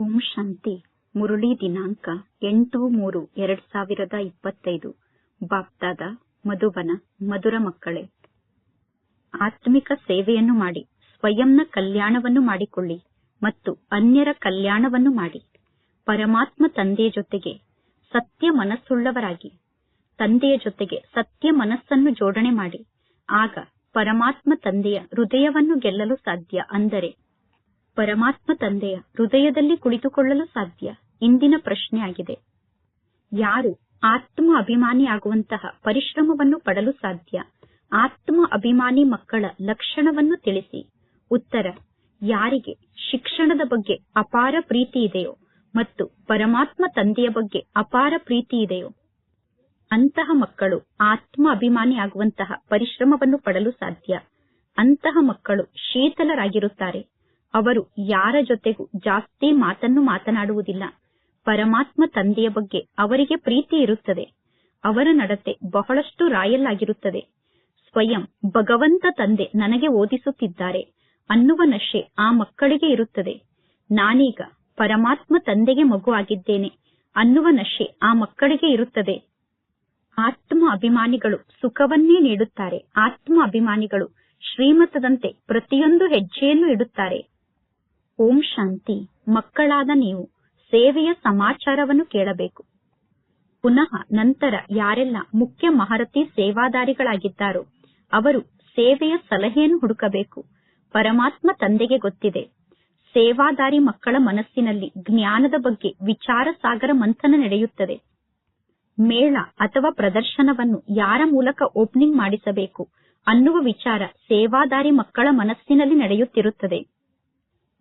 ಓಂ ಶಾಂತಿ. ಮುರುಳಿ ದಿನಾಂಕ ಎಂಟು ಮೂರು ಎರಡ್ ಸಾವಿರದ ಇಪ್ಪತ್ತೈದು. ಬಾಪ್ತಾದ, ಮಧುಬನ, ಮಧುರ ಮಕ್ಕಳೇ. ಆತ್ಮಿಕ ಸೇವೆಯನ್ನು ಮಾಡಿ, ಸ್ವಯಂನ ಕಲ್ಯಾಣವನ್ನು ಮಾಡಿಕೊಳ್ಳಿ ಮತ್ತು ಅನ್ಯರ ಕಲ್ಯಾಣವನ್ನು ಮಾಡಿ. ಪರಮಾತ್ಮ ತಂದೆಯ ಜೊತೆಗೆ ಸತ್ಯ ಮನಸ್ಸುಳ್ಳವರಾಗಿ. ತಂದೆಯ ಜೊತೆಗೆ ಸತ್ಯ ಮನಸ್ಸನ್ನು ಜೋಡಣೆ ಮಾಡಿ. ಆಗ ಪರಮಾತ್ಮ ತಂದೆಯ ಹೃದಯವನ್ನು ಗೆಲ್ಲಲು ಸಾಧ್ಯ ಅಂದರೆ ಪರಮಾತ್ಮ ತಂದೆಯ ಹೃದಯದಲ್ಲಿ ಕುಳಿತುಕೊಳ್ಳಲು ಸಾಧ್ಯ. ಇಂದಿನ ಪ್ರಶ್ನೆಯಾಗಿದೆ. ಯಾರು ಆತ್ಮ ಅಭಿಮಾನಿಯಾಗುವಂತಹ ಪರಿಶ್ರಮವನ್ನು ಪಡಲು ಸಾಧ್ಯ? ಆತ್ಮ ಅಭಿಮಾನಿ ಮಕ್ಕಳ ಲಕ್ಷಣವನ್ನು ತಿಳಿಸಿ. ಉತ್ತರ, ಯಾರಿಗೆ ಶಿಕ್ಷಣದ ಬಗ್ಗೆ ಅಪಾರ ಪ್ರೀತಿ ಇದೆಯೋ ಮತ್ತು ಪರಮಾತ್ಮ ತಂದೆಯ ಬಗ್ಗೆ ಅಪಾರ ಪ್ರೀತಿ ಇದೆಯೋ, ಅಂತಹ ಮಕ್ಕಳು ಆತ್ಮ ಅಭಿಮಾನಿಯಾಗುವಂತಹ ಪರಿಶ್ರಮವನ್ನು ಪಡಲು ಸಾಧ್ಯ. ಅಂತಹ ಮಕ್ಕಳು ಶೀತಲರಾಗಿರುತ್ತಾರೆ. ಅವರು ಯಾರ ಜೊತೆಗೂ ಜಾಸ್ತಿ ಮಾತನ್ನು ಮಾತನಾಡುವುದಿಲ್ಲ. ಪರಮಾತ್ಮ ತಂದೆಯ ಬಗ್ಗೆ ಅವರಿಗೆ ಪ್ರೀತಿ ಇರುತ್ತದೆ. ಅವರ ನಡತೆ ಬಹಳಷ್ಟು ರಾಯಲ್ ಆಗಿರುತ್ತದೆ ಸ್ವಯಂ ಭಗವಂತ ತಂದೆ ನನಗೆ ಓದಿಸುತ್ತಿದ್ದಾರೆ. ಅನ್ನುವ ನಶೆ ಆ ಮಕ್ಕಳಿಗೆ ಇರುತ್ತದೆ. ನಾನೀಗ ಪರಮಾತ್ಮ ತಂದೆಗೆ ಮಗು ಆಗಿದ್ದೇನೆ ಅನ್ನುವ ನಶೆ ಆ ಮಕ್ಕಳಿಗೆ ಇರುತ್ತದೆ. ಆತ್ಮ ಅಭಿಮಾನಿಗಳು ಸುಖವನ್ನೇ ನೀಡುತ್ತಾರೆ. ಆತ್ಮ ಅಭಿಮಾನಿಗಳು ಶ್ರೀಮತದಂತೆ ಪ್ರತಿಯೊಂದು ಹೆಜ್ಜೆಯನ್ನು ಇಡುತ್ತಾರೆ. ಓಂ ಶಾಂತಿ. ಮಕ್ಕಳಾದ ನೀವು, ಸೇವೆಯ ಸಮಾಚಾರವನ್ನು ಕೇಳಬೇಕು. ಪುನಃ ನಂತರ ಯಾರೆಲ್ಲ ಮುಖ್ಯ ಮಹಾರತಿ ಸೇವಾದಾರಿಗಳಾಗಿದ್ದಾರೋ, ಅವರು ಸೇವೆಯ ಸಲಹೆಯನ್ನು ಹುಡುಕಬೇಕು. ಪರಮಾತ್ಮ ತಂದೆಗೆ ಗೊತ್ತಿದೆ. ಸೇವಾದಾರಿ ಮಕ್ಕಳ ಮನಸ್ಸಿನಲ್ಲಿ ಜ್ಞಾನದ ಬಗ್ಗೆ ವಿಚಾರ ಸಾಗರ ಮಂಥನ ನಡೆಯುತ್ತದೆ. ಮೇಳ ಅಥವಾ ಪ್ರದರ್ಶನವನ್ನು ಯಾರ ಮೂಲಕ ಓಪನಿಂಗ್ ಮಾಡಿಸಬೇಕು ಅನ್ನುವ ವಿಚಾರ ಸೇವಾದಾರಿ ಮಕ್ಕಳ ಮನಸ್ಸಿನಲ್ಲಿ ನಡೆಯುತ್ತಿರುತ್ತದೆ.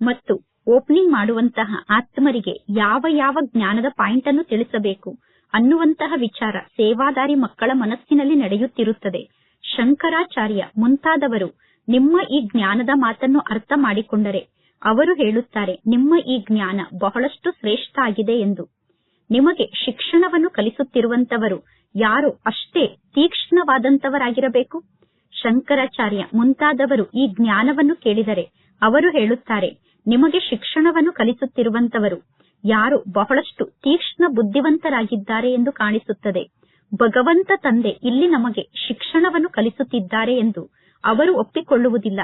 ಮತ್ತು ಓಪನಿಂಗ್ ಮಾಡುವಂತಹ ಆತ್ಮರಿಗೆ ಯಾವ ಯಾವ ಜ್ಞಾನದ ಪಾಯಿಂಟ್ ಅನ್ನು ತಿಳಿಸಬೇಕು ಅನ್ನುವಂತಹ ವಿಚಾರ ಸೇವಾದಾರಿ ಮಕ್ಕಳ ಮನಸ್ಸಿನಲ್ಲಿ ನಡೆಯುತ್ತಿರುತ್ತದೆ. ಶಂಕರಾಚಾರ್ಯ ಮುಂತಾದವರು ನಿಮ್ಮ ಈ ಜ್ಞಾನದ ಮಾತನ್ನು ಅರ್ಥ ಮಾಡಿಕೊಂಡರೆ ಅವರು ಹೇಳುತ್ತಾರೆ, ನಿಮ್ಮ ಈ ಜ್ಞಾನ ಬಹಳಷ್ಟು ಶ್ರೇಷ್ಠ ಆಗಿದೆ ಎಂದು. ನಿಮಗೆ ಶಿಕ್ಷಣವನ್ನು ಕಲಿಸುತ್ತಿರುವಂತವರು ಯಾರು ಅಷ್ಟೇ ತೀಕ್ಷ್ಣವಾದಂತವರಾಗಿರಬೇಕು? ಶಂಕರಾಚಾರ್ಯ ಮುಂತಾದವರು ಈ ಜ್ಞಾನವನ್ನು ಕೇಳಿದರೆ ಅವರು ಹೇಳುತ್ತಾರೆ ನಿಮಗೆ ಶಿಕ್ಷಣವನ್ನು ಕಲಿಸುತ್ತಿರುವಂತವರು ಯಾರು ಬಹಳಷ್ಟು ತೀಕ್ಷ್ಣ ಬುದ್ಧಿವಂತರಾಗಿದ್ದಾರೆ ಎಂದು ಕಾಣಿಸುತ್ತದೆ. ಭಗವಂತ ತಂದೆ ಇಲ್ಲಿ ನಮಗೆ ಶಿಕ್ಷಣವನ್ನು ಕಲಿಸುತ್ತಿದ್ದಾರೆ ಎಂದು ಅವರು ಒಪ್ಪಿಕೊಳ್ಳುವುದಿಲ್ಲ.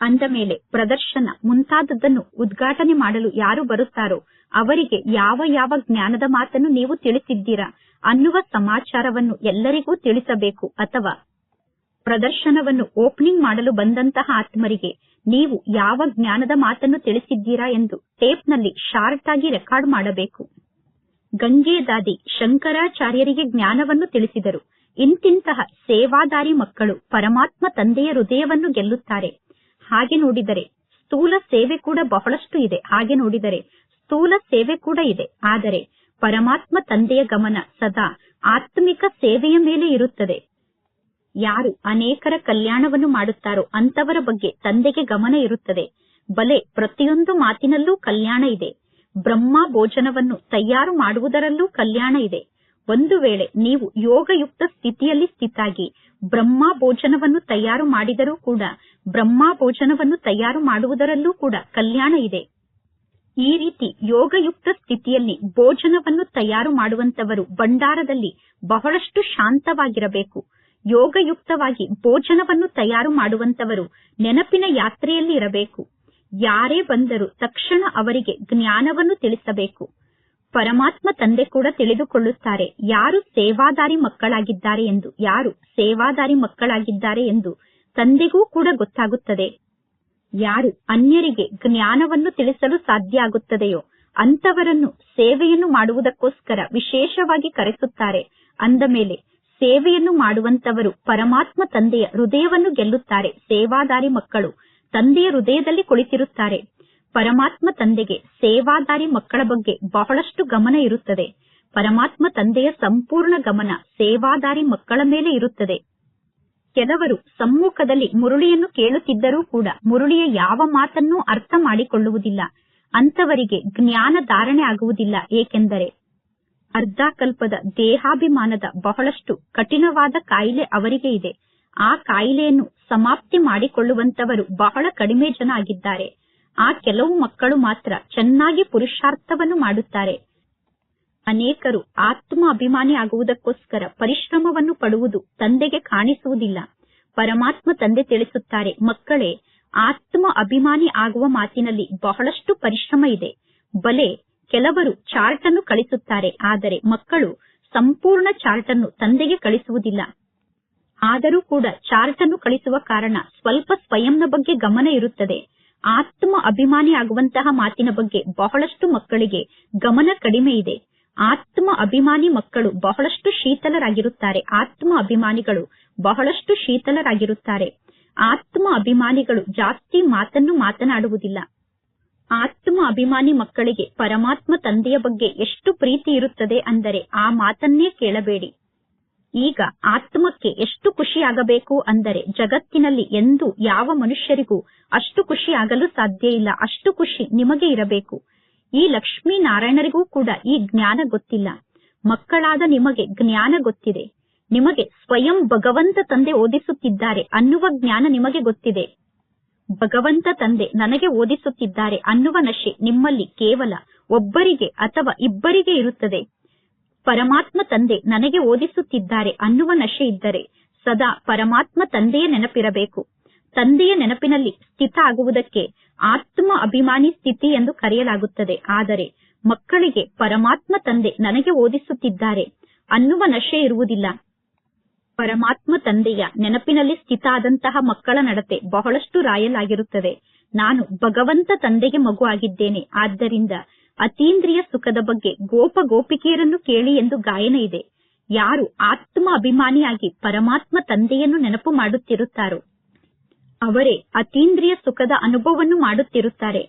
ಅಂದ ಮೇಲೆ ಪ್ರದರ್ಶನ ಮುಂತಾದದ್ದನ್ನು ಉದ್ಘಾಟನೆ ಮಾಡಲು ಯಾರು ಬರುತ್ತಾರೋ ಅವರಿಗೆ ಯಾವ ಯಾವ ಜ್ಞಾನದ ಮಾತನ್ನು ನೀವು ತಿಳಿಸಿದ್ದೀರಾ ಅನ್ನುವ ಸಮಾಚಾರವನ್ನು ಎಲ್ಲರಿಗೂ ತಿಳಿಸಬೇಕು ಅಥವಾ ಪ್ರದರ್ಶನವನ್ನು ಓಪನಿಂಗ್ ಮಾಡಲು ಬಂದಂತಹ ಆತ್ಮರಿಗೆ ನೀವು ಯಾವ ಜ್ಞಾನದ ಮಾತನ್ನು ತಿಳಿಸಿದ್ದೀರಾ ಎಂದು ಟೇಪ್ನಲ್ಲಿ ಶಾರ್ಟ್ ಆಗಿ ರೆಕಾರ್ಡ್ ಮಾಡಬೇಕು. ಗಂಗೆ ದಾದಿ ಶಂಕರಾಚಾರ್ಯರಿಗೆ ಜ್ಞಾನವನ್ನು ತಿಳಿಸಿದರು. ಇಂತಿಂತಹ ಸೇವಾದಾರಿ ಮಕ್ಕಳು ಪರಮಾತ್ಮ ತಂದೆಯ ಹೃದಯವನ್ನು ಗೆಲ್ಲುತ್ತಾರೆ. ಹಾಗೆ ನೋಡಿದರೆ ಸ್ಥೂಲ ಸೇವೆ ಕೂಡ ಬಹಳಷ್ಟು ಇದೆ. ಹಾಗೆ ನೋಡಿದರೆ ಸ್ಥೂಲ ಸೇವೆ ಕೂಡ ಇದೆ. ಆದರೆ ಪರಮಾತ್ಮ ತಂದೆಯ ಗಮನ ಸದಾ ಆತ್ಮಿಕ ಸೇವೆಯ ಮೇಲೆ ಇರುತ್ತದೆ. ಯಾರು ಅನೇಕರ ಕಲ್ಯಾಣವನ್ನು ಮಾಡುತ್ತಾರೋ ಅಂತವರ ಬಗ್ಗೆ ತಂದೆಗೆ ಗಮನ ಇರುತ್ತದೆ. ಬಲೆ ಪ್ರತಿಯೊಂದು ಮಾತಿನಲ್ಲೂ ಕಲ್ಯಾಣ ಇದೆ. ಬ್ರಹ್ಮ ಭೋಜನವನ್ನು ತಯಾರು ಮಾಡುವುದರಲ್ಲೂ ಕಲ್ಯಾಣ ಇದೆ. ಒಂದು ವೇಳೆ ನೀವು ಯೋಗಯುಕ್ತ ಸ್ಥಿತಿಯಲ್ಲಿ ಸ್ಥಿತಾಗಿ ಬ್ರಹ್ಮ ಭೋಜನವನ್ನು ತಯಾರು ಮಾಡಿದರೂ ಕೂಡ, ಬ್ರಹ್ಮ ಭೋಜನವನ್ನು ತಯಾರು ಮಾಡುವುದರಲ್ಲೂ ಕೂಡ ಕಲ್ಯಾಣ ಇದೆ. ಈ ರೀತಿ ಯೋಗಯುಕ್ತ ಸ್ಥಿತಿಯಲ್ಲಿ ಭೋಜನವನ್ನು ತಯಾರು ಮಾಡುವಂತವರು ಭಂಡಾರದಲ್ಲಿ ಬಹಳಷ್ಟು ಶಾಂತವಾಗಿರಬೇಕು. ಯೋಗಯುಕ್ತವಾಗಿ ಭೋಜನವನ್ನು ತಯಾರು ಮಾಡುವಂತವರು ನೆನಪಿನ ಯಾತ್ರೆಯಲ್ಲಿ ಇರಬೇಕು. ಯಾರೇ ಬಂದರೂ ತಕ್ಷಣ ಅವರಿಗೆ ಜ್ಞಾನವನ್ನು ತಿಳಿಸಬೇಕು. ಪರಮಾತ್ಮ ತಂದೆ ಕೂಡ ತಿಳಿದುಕೊಳ್ಳುತ್ತಾರೆ, ಯಾರು ಸೇವಾದಾರಿ ಮಕ್ಕಳಾಗಿದ್ದಾರೆ ಎಂದು, ಯಾರು ಸೇವಾದಾರಿ ಮಕ್ಕಳಾಗಿದ್ದಾರೆ ಎಂದು ತಂದೆಗೂ ಕೂಡ ಗೊತ್ತಾಗುತ್ತದೆ. ಯಾರು ಅನ್ಯರಿಗೆ ಜ್ಞಾನವನ್ನು ತಿಳಿಸಲು ಸಾಧ್ಯ ಆಗುತ್ತದೆಯೋ ಅಂತವರನ್ನು ಸೇವೆಯನ್ನು ಮಾಡುವುದಕ್ಕೋಸ್ಕರ ವಿಶೇಷವಾಗಿ ಕರೆಸುತ್ತಾರೆ. ಅಂದ ಮೇಲೆ ಸೇವೆಯನ್ನು ಮಾಡುವಂತವರು ಪರಮಾತ್ಮ ತಂದೆಯ ಹೃದಯವನ್ನು ಗೆಲ್ಲುತ್ತಾರೆ. ಸೇವಾದಾರಿ ಮಕ್ಕಳು ತಂದೆಯ ಹೃದಯದಲ್ಲಿ ಕುಳಿತಿರುತ್ತಾರೆ. ಪರಮಾತ್ಮ ತಂದೆಗೆ ಸೇವಾದಾರಿ ಮಕ್ಕಳ ಬಗ್ಗೆ ಬಹಳಷ್ಟು ಗಮನ ಇರುತ್ತದೆ. ಪರಮಾತ್ಮ ತಂದೆಯ ಸಂಪೂರ್ಣ ಗಮನ ಸೇವಾದಾರಿ ಮಕ್ಕಳ ಮೇಲೆ ಇರುತ್ತದೆ. ಕೆಲವರು ಸಮ್ಮುಖದಲ್ಲಿ ಮುರುಳಿಯನ್ನು ಕೇಳುತ್ತಿದ್ದರೂ ಕೂಡ ಮುರುಳಿಯ ಯಾವ ಮಾತನ್ನೂ ಅರ್ಥ ಮಾಡಿಕೊಳ್ಳುವುದಿಲ್ಲ. ಅಂತವರಿಗೆ ಜ್ಞಾನ ಧಾರಣೆ ಆಗುವುದಿಲ್ಲ. ಏಕೆಂದರೆ ಅರ್ಧಕಲ್ಪದ ದೇಹಾಭಿಮಾನದ ಬಹಳಷ್ಟು ಕಠಿಣವಾದ ಕಾಯಿಲೆ ಅವರಿಗೆ ಇದೆ. ಆ ಕಾಯಿಲೆಯನ್ನು ಸಮಾಪ್ತಿ ಮಾಡಿಕೊಳ್ಳುವಂತವರು ಬಹಳ ಕಡಿಮೆ ಜನ ಆಗಿದ್ದಾರೆ. ಆ ಕೆಲವು ಮಕ್ಕಳು ಮಾತ್ರ ಚೆನ್ನಾಗಿ ಪುರುಷಾರ್ಥವನ್ನು ಮಾಡುತ್ತಾರೆ. ಅನೇಕರು ಆತ್ಮ ಅಭಿಮಾನಿ ಆಗುವುದಕ್ಕೋಸ್ಕರ ಪರಿಶ್ರಮವನ್ನು ಪಡುವುದು ತಂದೆಗೆ ಕಾಣಿಸುವುದಿಲ್ಲ. ಪರಮಾತ್ಮ ತಂದೆ ತಿಳಿಸುತ್ತಾರೆ, ಮಕ್ಕಳೇ, ಆತ್ಮ ಅಭಿಮಾನಿ ಆಗುವ ಮಾತಿನಲ್ಲಿ ಬಹಳಷ್ಟು ಪರಿಶ್ರಮ ಇದೆ. ಬಲೆ ಕೆಲವರು ಚಾರ್ಟ್ ಅನ್ನು ಕಳಿಸುತ್ತಾರೆ, ಆದರೆ ಮಕ್ಕಳು ಸಂಪೂರ್ಣ ಚಾರ್ಟ್ ಅನ್ನು ತಂದೆಗೆ ಕಳಿಸುವುದಿಲ್ಲ. ಆದರೂ ಕೂಡ ಚಾರ್ಟ್ ಅನ್ನು ಕಳಿಸುವ ಕಾರಣ ಸ್ವಲ್ಪ ಸ್ವಯಂನ ಬಗ್ಗೆ ಗಮನ ಇರುತ್ತದೆ. ಆತ್ಮ ಅಭಿಮಾನಿ ಆಗುವಂತಹ ಮಾತಿನ ಬಗ್ಗೆ ಬಹಳಷ್ಟು ಮಕ್ಕಳಿಗೆ ಗಮನ ಕಡಿಮೆ ಇದೆ. ಆತ್ಮ ಅಭಿಮಾನಿ ಮಕ್ಕಳು ಬಹಳಷ್ಟು ಶೀತಲರಾಗಿರುತ್ತಾರೆ. ಆತ್ಮ ಅಭಿಮಾನಿಗಳು ಬಹಳಷ್ಟು ಶೀತಲರಾಗಿರುತ್ತಾರೆ. ಆತ್ಮ ಅಭಿಮಾನಿಗಳು ಜಾಸ್ತಿ ಮಾತನ್ನು ಮಾತನಾಡುವುದಿಲ್ಲ. ಆತ್ಮ ಅಭಿಮಾನಿ ಮಕ್ಕಳಿಗೆ ಪರಮಾತ್ಮ ತಂದೆಯ ಬಗ್ಗೆ ಎಷ್ಟು ಪ್ರೀತಿ ಇರುತ್ತದೆ ಅಂದರೆ ಆ ಮಾತನ್ನೇ ಕೇಳಬೇಡಿ. ಈಗ ಆತ್ಮಕ್ಕೆ ಎಷ್ಟು ಖುಷಿಯಾಗಬೇಕು ಅಂದರೆ ಜಗತ್ತಿನಲ್ಲಿ ಎಂದು ಯಾವ ಮನುಷ್ಯರಿಗೂ ಅಷ್ಟು ಖುಷಿಯಾಗಲು ಸಾಧ್ಯ ಇಲ್ಲ, ಅಷ್ಟು ಖುಷಿ ನಿಮಗೆ ಇರಬೇಕು. ಈ ಲಕ್ಷ್ಮೀ ನಾರಾಯಣರಿಗೂ ಕೂಡ ಈ ಜ್ಞಾನ ಗೊತ್ತಿಲ್ಲ. ಮಕ್ಕಳಾದ ನಿಮಗೆ ಜ್ಞಾನ ಗೊತ್ತಿದೆ. ನಿಮಗೆ ಸ್ವಯಂ ಭಗವಂತ ತಂದೆ ಓದಿಸುತ್ತಿದ್ದಾರೆ ಅನ್ನುವ ಜ್ಞಾನ ನಿಮಗೆ ಗೊತ್ತಿದೆ. ಭಗವಂತ ತಂದೆ ನನಗೆ ಓದಿಸುತ್ತಿದ್ದಾರೆ ಅನ್ನುವ ನಶೆ ನಿಮ್ಮಲ್ಲಿ ಕೇವಲ ಒಬ್ಬರಿಗೆ ಅಥವಾ ಇಬ್ಬರಿಗೆ ಇರುತ್ತದೆ. ಪರಮಾತ್ಮ ತಂದೆ ನನಗೆ ಓದಿಸುತ್ತಿದ್ದಾರೆ ಅನ್ನುವ ನಶೆ ಇದ್ದರೆ ಸದಾ ಪರಮಾತ್ಮ ತಂದೆಯ ನೆನಪಿರಬೇಕು. ತಂದೆಯ ನೆನಪಿನಲ್ಲಿ ಸ್ಥಿತ ಆಗುವುದಕ್ಕೆ ಆತ್ಮ ಅಭಿಮಾನಿ ಸ್ಥಿತಿ ಎಂದು ಕರೆಯಲಾಗುತ್ತದೆ. ಆದರೆ ಮಕ್ಕಳಿಗೆ ಪರಮಾತ್ಮ ತಂದೆ ನನಗೆ ಓದಿಸುತ್ತಿದ್ದಾರೆ ಅನ್ನುವ ನಶೆ ಇರುವುದಿಲ್ಲ. ಪರಮಾತ್ಮ ತಂದೆಯ ನೆನಪಿನಲ್ಲಿ ಸ್ಥಿತ ಆದಂತಹ ಮಕ್ಕಳ ನಡತೆ ಬಹಳಷ್ಟು ರಾಯಲಾಗಿರುತ್ತದೆ. ನಾನು ಭಗವಂತ ತಂದೆಗೆ ಮಗು ಆಗಿದ್ದೇನೆ. ಆದ್ದರಿಂದ ಅತೀಂದ್ರಿಯ ಸುಖದ ಬಗ್ಗೆ ಗೋಪ ಗೋಪಿಕೆಯರನ್ನು ಕೇಳಿ ಎಂದು ಗಾಯನ ಇದೆ. ಯಾರು ಆತ್ಮ ಅಭಿಮಾನಿಯಾಗಿ ಪರಮಾತ್ಮ ತಂದೆಯನ್ನು ನೆನಪು ಮಾಡುತ್ತಿರುತ್ತಾರೋ? ಅವರೇ ಅತೀಂದ್ರಿಯ ಸುಖದ ಅನುಭವವನ್ನು ಮಾಡುತ್ತಿರುತ್ತಾರೆ.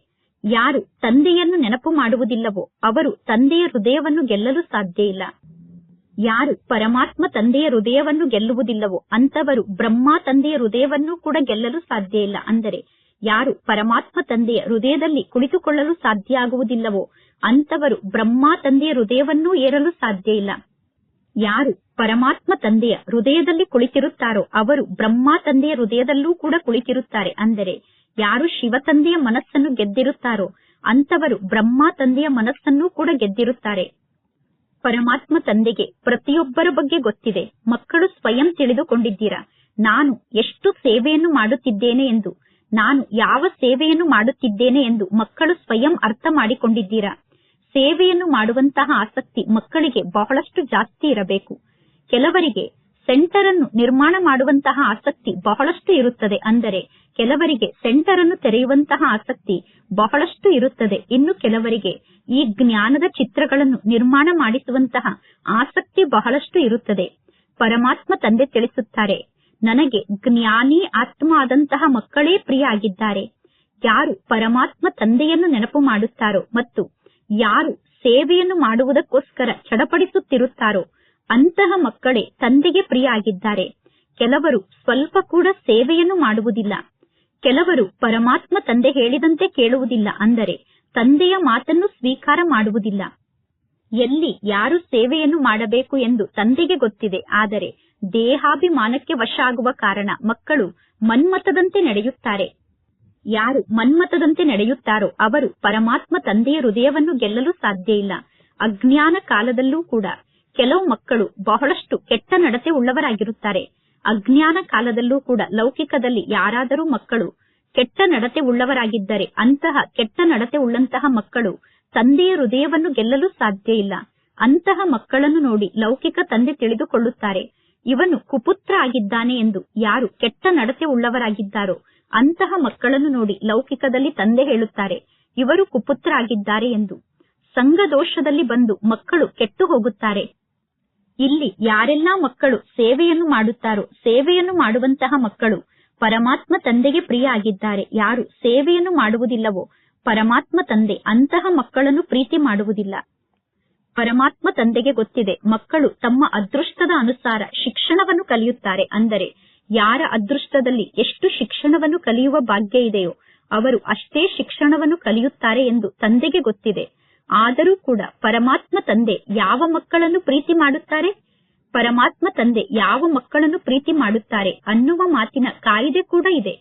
ಯಾರು ತಂದೆಯನ್ನು ನೆನಪು ಮಾಡುವುದಿಲ್ಲವೋ ಅವರು ತಂದೆಯ ಹೃದಯವನ್ನು ಗೆಲ್ಲಲು ಸಾಧ್ಯ ಇಲ್ಲ ಯಾರು ಪರಮಾತ್ಮ ತಂದೆಯ ಹೃದಯವನ್ನು ಗೆಲ್ಲುವುದಿಲ್ಲವೋ ಅಂತವರು ಬ್ರಹ್ಮ ತಂದೆಯ ಹೃದಯವನ್ನು ಕೂಡ ಗೆಲ್ಲಲು ಸಾಧ್ಯ ಇಲ್ಲ. ಅಂದರೆ ಯಾರು ಪರಮಾತ್ಮ ತಂದೆಯ ಹೃದಯದಲ್ಲಿ ಕುಳಿತುಕೊಳ್ಳಲು ಸಾಧ್ಯ ಆಗುವುದಿಲ್ಲವೋ ಅಂತವರು ಬ್ರಹ್ಮ ತಂದೆಯ ಹೃದಯವನ್ನೂ ಏರಲು ಸಾಧ್ಯ ಇಲ್ಲ. ಯಾರು ಪರಮಾತ್ಮ ತಂದೆಯ ಹೃದಯದಲ್ಲಿ ಕುಳಿತಿರುತ್ತಾರೋ ಅವರು ಬ್ರಹ್ಮ ತಂದೆಯ ಹೃದಯದಲ್ಲೂ ಕೂಡ ಕುಳಿತಿರುತ್ತಾರೆ. ಅಂದರೆ ಯಾರು ಶಿವ ತಂದೆಯ ಮನಸ್ಸನ್ನು ಗೆದ್ದಿರುತ್ತಾರೋ ಅಂತವರು ಬ್ರಹ್ಮ ತಂದೆಯ ಮನಸ್ಸನ್ನೂ ಕೂಡ ಗೆದ್ದಿರುತ್ತಾರೆ. ಪರಮಾತ್ಮ ತಂದೆಗೆ ಪ್ರತಿಯೊಬ್ಬರ ಬಗ್ಗೆ ಗೊತ್ತಿದೆ. ಮಕ್ಕಳು ಸ್ವಯಂ ತಿಳಿದುಕೊಂಡಿದ್ದೀರಾ? ನಾನು ಎಷ್ಟು ಸೇವೆಯನ್ನು ಮಾಡುತ್ತಿದ್ದೇನೆ ಎಂದು, ನಾನು ಯಾವ ಸೇವೆಯನ್ನು ಮಾಡುತ್ತಿದ್ದೇನೆ ಎಂದು ಮಕ್ಕಳು ಸ್ವಯಂ ಅರ್ಥ ಮಾಡಿಕೊಂಡಿದ್ದೀರಾ? ಸೇವೆಯನ್ನು ಮಾಡುವಂತಹ ಆಸಕ್ತಿ ಮಕ್ಕಳಿಗೆ ಬಹಳಷ್ಟು ಜಾಸ್ತಿ ಇರಬೇಕು. ಕೆಲವರಿಗೆ ಸೆಂಟರ್ ಅನ್ನು ನಿರ್ಮಾಣ ಮಾಡುವಂತಹ ಆಸಕ್ತಿ ಬಹಳಷ್ಟು ಇರುತ್ತದೆ. ಅಂದರೆ ಕೆಲವರಿಗೆ ಸೆಂಟರ್ ಅನ್ನು ತೆರೆಯುವಂತಹ ಆಸಕ್ತಿ ಬಹಳಷ್ಟು ಇರುತ್ತದೆ. ಇನ್ನು ಕೆಲವರಿಗೆ ಈ ಜ್ಞಾನದ ಚಿತ್ರಗಳನ್ನು ನಿರ್ಮಾಣ ಮಾಡಿಸುವಂತಹ ಆಸಕ್ತಿ ಬಹಳಷ್ಟು ಇರುತ್ತದೆ. ಪರಮಾತ್ಮ ತಂದೆ ತಿಳಿಸುತ್ತಾರೆ, ನನಗೆ ಜ್ಞಾನಿ ಆತ್ಮ ಆದಂತಹ ಮಕ್ಕಳೇ ಪ್ರಿಯ ಆಗಿದ್ದಾರೆ. ಯಾರು ಪರಮಾತ್ಮ ತಂದೆಯನ್ನು ನೆನಪು ಮಾಡುತ್ತಾರೋ ಮತ್ತು ಯಾರು ಸೇವೆಯನ್ನು ಮಾಡುವುದಕ್ಕೋಸ್ಕರ ಚಡಪಡಿಸುತ್ತಿರುತ್ತಾರೋ ಅಂತಹ ಮಕ್ಕಳೇ ತಂದೆಗೆ ಪ್ರಿಯ ಆಗಿದ್ದಾರೆ ಕೆಲವರು ಸ್ವಲ್ಪ ಕೂಡ ಸೇವೆಯನ್ನು ಮಾಡುವುದಿಲ್ಲ. ಕೆಲವರು ಪರಮಾತ್ಮ ತಂದೆ ಹೇಳಿದಂತೆ ಕೇಳುವುದಿಲ್ಲ ಅಂದರೆ ತಂದೆಯ ಮಾತನ್ನು ಸ್ವೀಕಾರ ಮಾಡುವುದಿಲ್ಲ. ಎಲ್ಲಿ ಯಾರು ಸೇವೆಯನ್ನು ಮಾಡಬೇಕು ಎಂದು ತಂದೆಗೆ ಗೊತ್ತಿದೆ ಆದರೆ ದೇಹಾಭಿಮಾನಕ್ಕೆ ವಶ ಆಗುವ ಕಾರಣ ಮಕ್ಕಳು ಮನ್ಮತದಂತೆ ನಡೆಯುತ್ತಾರೆ. ಯಾರು ಮನ್ಮತದಂತೆ ನಡೆಯುತ್ತಾರೋ ಅವರು ಪರಮಾತ್ಮ ತಂದೆಯ ಹೃದಯವನ್ನು ಗೆಲ್ಲಲು ಸಾಧ್ಯ ಇಲ್ಲ. ಅಜ್ಞಾನ ಕಾಲದಲ್ಲೂ ಕೂಡ ಕೆಲವು ಮಕ್ಕಳು ಬಹಳಷ್ಟು ಕೆಟ್ಟ ನಡತೆ ಉಳ್ಳವರಾಗಿರುತ್ತಾರೆ. ಅಜ್ಞಾನ ಕಾಲದಲ್ಲೂ ಕೂಡ ಲೌಕಿಕದಲ್ಲಿ ಯಾರಾದರೂ ಮಕ್ಕಳು ಕೆಟ್ಟ ನಡತೆ ಉಳ್ಳವರಾಗಿದ್ದರೆ ಅಂತಹ ಕೆಟ್ಟ ನಡತೆ ಉಳ್ಳಂತಹ ಮಕ್ಕಳು ತಂದೆಯ ಹೃದಯವನ್ನು ಗೆಲ್ಲಲು ಸಾಧ್ಯ ಇಲ್ಲ. ಅಂತಹ ಮಕ್ಕಳನ್ನು ನೋಡಿ ಲೌಕಿಕ ತಂದೆ ತಿಳಿದುಕೊಳ್ಳುತ್ತಾರೆ. ಇವನು ಕುಪುತ್ರ ಆಗಿದ್ದಾನೆ ಎಂದು ಯಾರು ಕೆಟ್ಟ ನಡತೆ ಉಳ್ಳವರಾಗಿದ್ದಾರೋ ಅಂತಹ ಮಕ್ಕಳನ್ನು ನೋಡಿ ಲೌಕಿಕದಲ್ಲಿ ತಂದೆ ಹೇಳುತ್ತಾರೆ, ಇವರು ಕುಪುತ್ರ ಆಗಿದ್ದಾರೆ ಎಂದು. ಸಂಘ ದೋಷದಲ್ಲಿ ಬಂದು ಮಕ್ಕಳು ಕೆಟ್ಟು ಹೋಗುತ್ತಾರೆ. ಇಲ್ಲಿ ಯಾರೆಲ್ಲಾ ಮಕ್ಕಳು ಸೇವೆಯನ್ನು ಮಾಡುತ್ತಾರೋ, ಸೇವೆಯನ್ನು ಮಾಡುವಂತಹ ಮಕ್ಕಳು ಪರಮಾತ್ಮ ತಂದೆಗೆ ಪ್ರಿಯ ಆಗಿದ್ದಾರೆ ಯಾರು ಸೇವೆಯನ್ನು ಮಾಡುವುದಿಲ್ಲವೋ, ಪರಮಾತ್ಮ ತಂದೆ ಅಂತಹ ಮಕ್ಕಳನ್ನು ಪ್ರೀತಿ ಮಾಡುವುದಿಲ್ಲ. ಪರಮಾತ್ಮ ತಂದೆಗೆ ಗೊತ್ತಿದೆ, ಮಕ್ಕಳು ತಮ್ಮ ಅದೃಷ್ಟದ ಅನುಸಾರ ಶಿಕ್ಷಣವನ್ನು ಕಲಿಯುತ್ತಾರೆ. ಅಂದರೆ, ಯಾರ ಅದೃಷ್ಟದಲ್ಲಿ ಎಷ್ಟು ಶಿಕ್ಷಣವನ್ನು ಕಲಿಯುವ ಭಾಗ್ಯ ಇದೆಯೋ, ಅವರು ಅಷ್ಟೇ ಶಿಕ್ಷಣವನ್ನು ಕಲಿಯುತ್ತಾರೆ ಎಂದು ತಂದೆಗೆ ಗೊತ್ತಿದೆ. ಆದರೂ ಕೂಡ ಪರಮಾತ್ಮ ತಂದೆ ಯಾವ ಮಕ್ಕಳನ್ನು ಪ್ರೀತಿ ಮಾಡುತ್ತಾರೆ? ಪರಮಾತ್ಮ ತಂದೆ ಯಾವ ಮಕ್ಕಳನ್ನು ಪ್ರೀತಿ ಮಾಡುತ್ತಾರೆ ಅನ್ನುವ ಮಾತಿನ ಕಾಯಿದೆ ಕೂಡ ಇದೆ.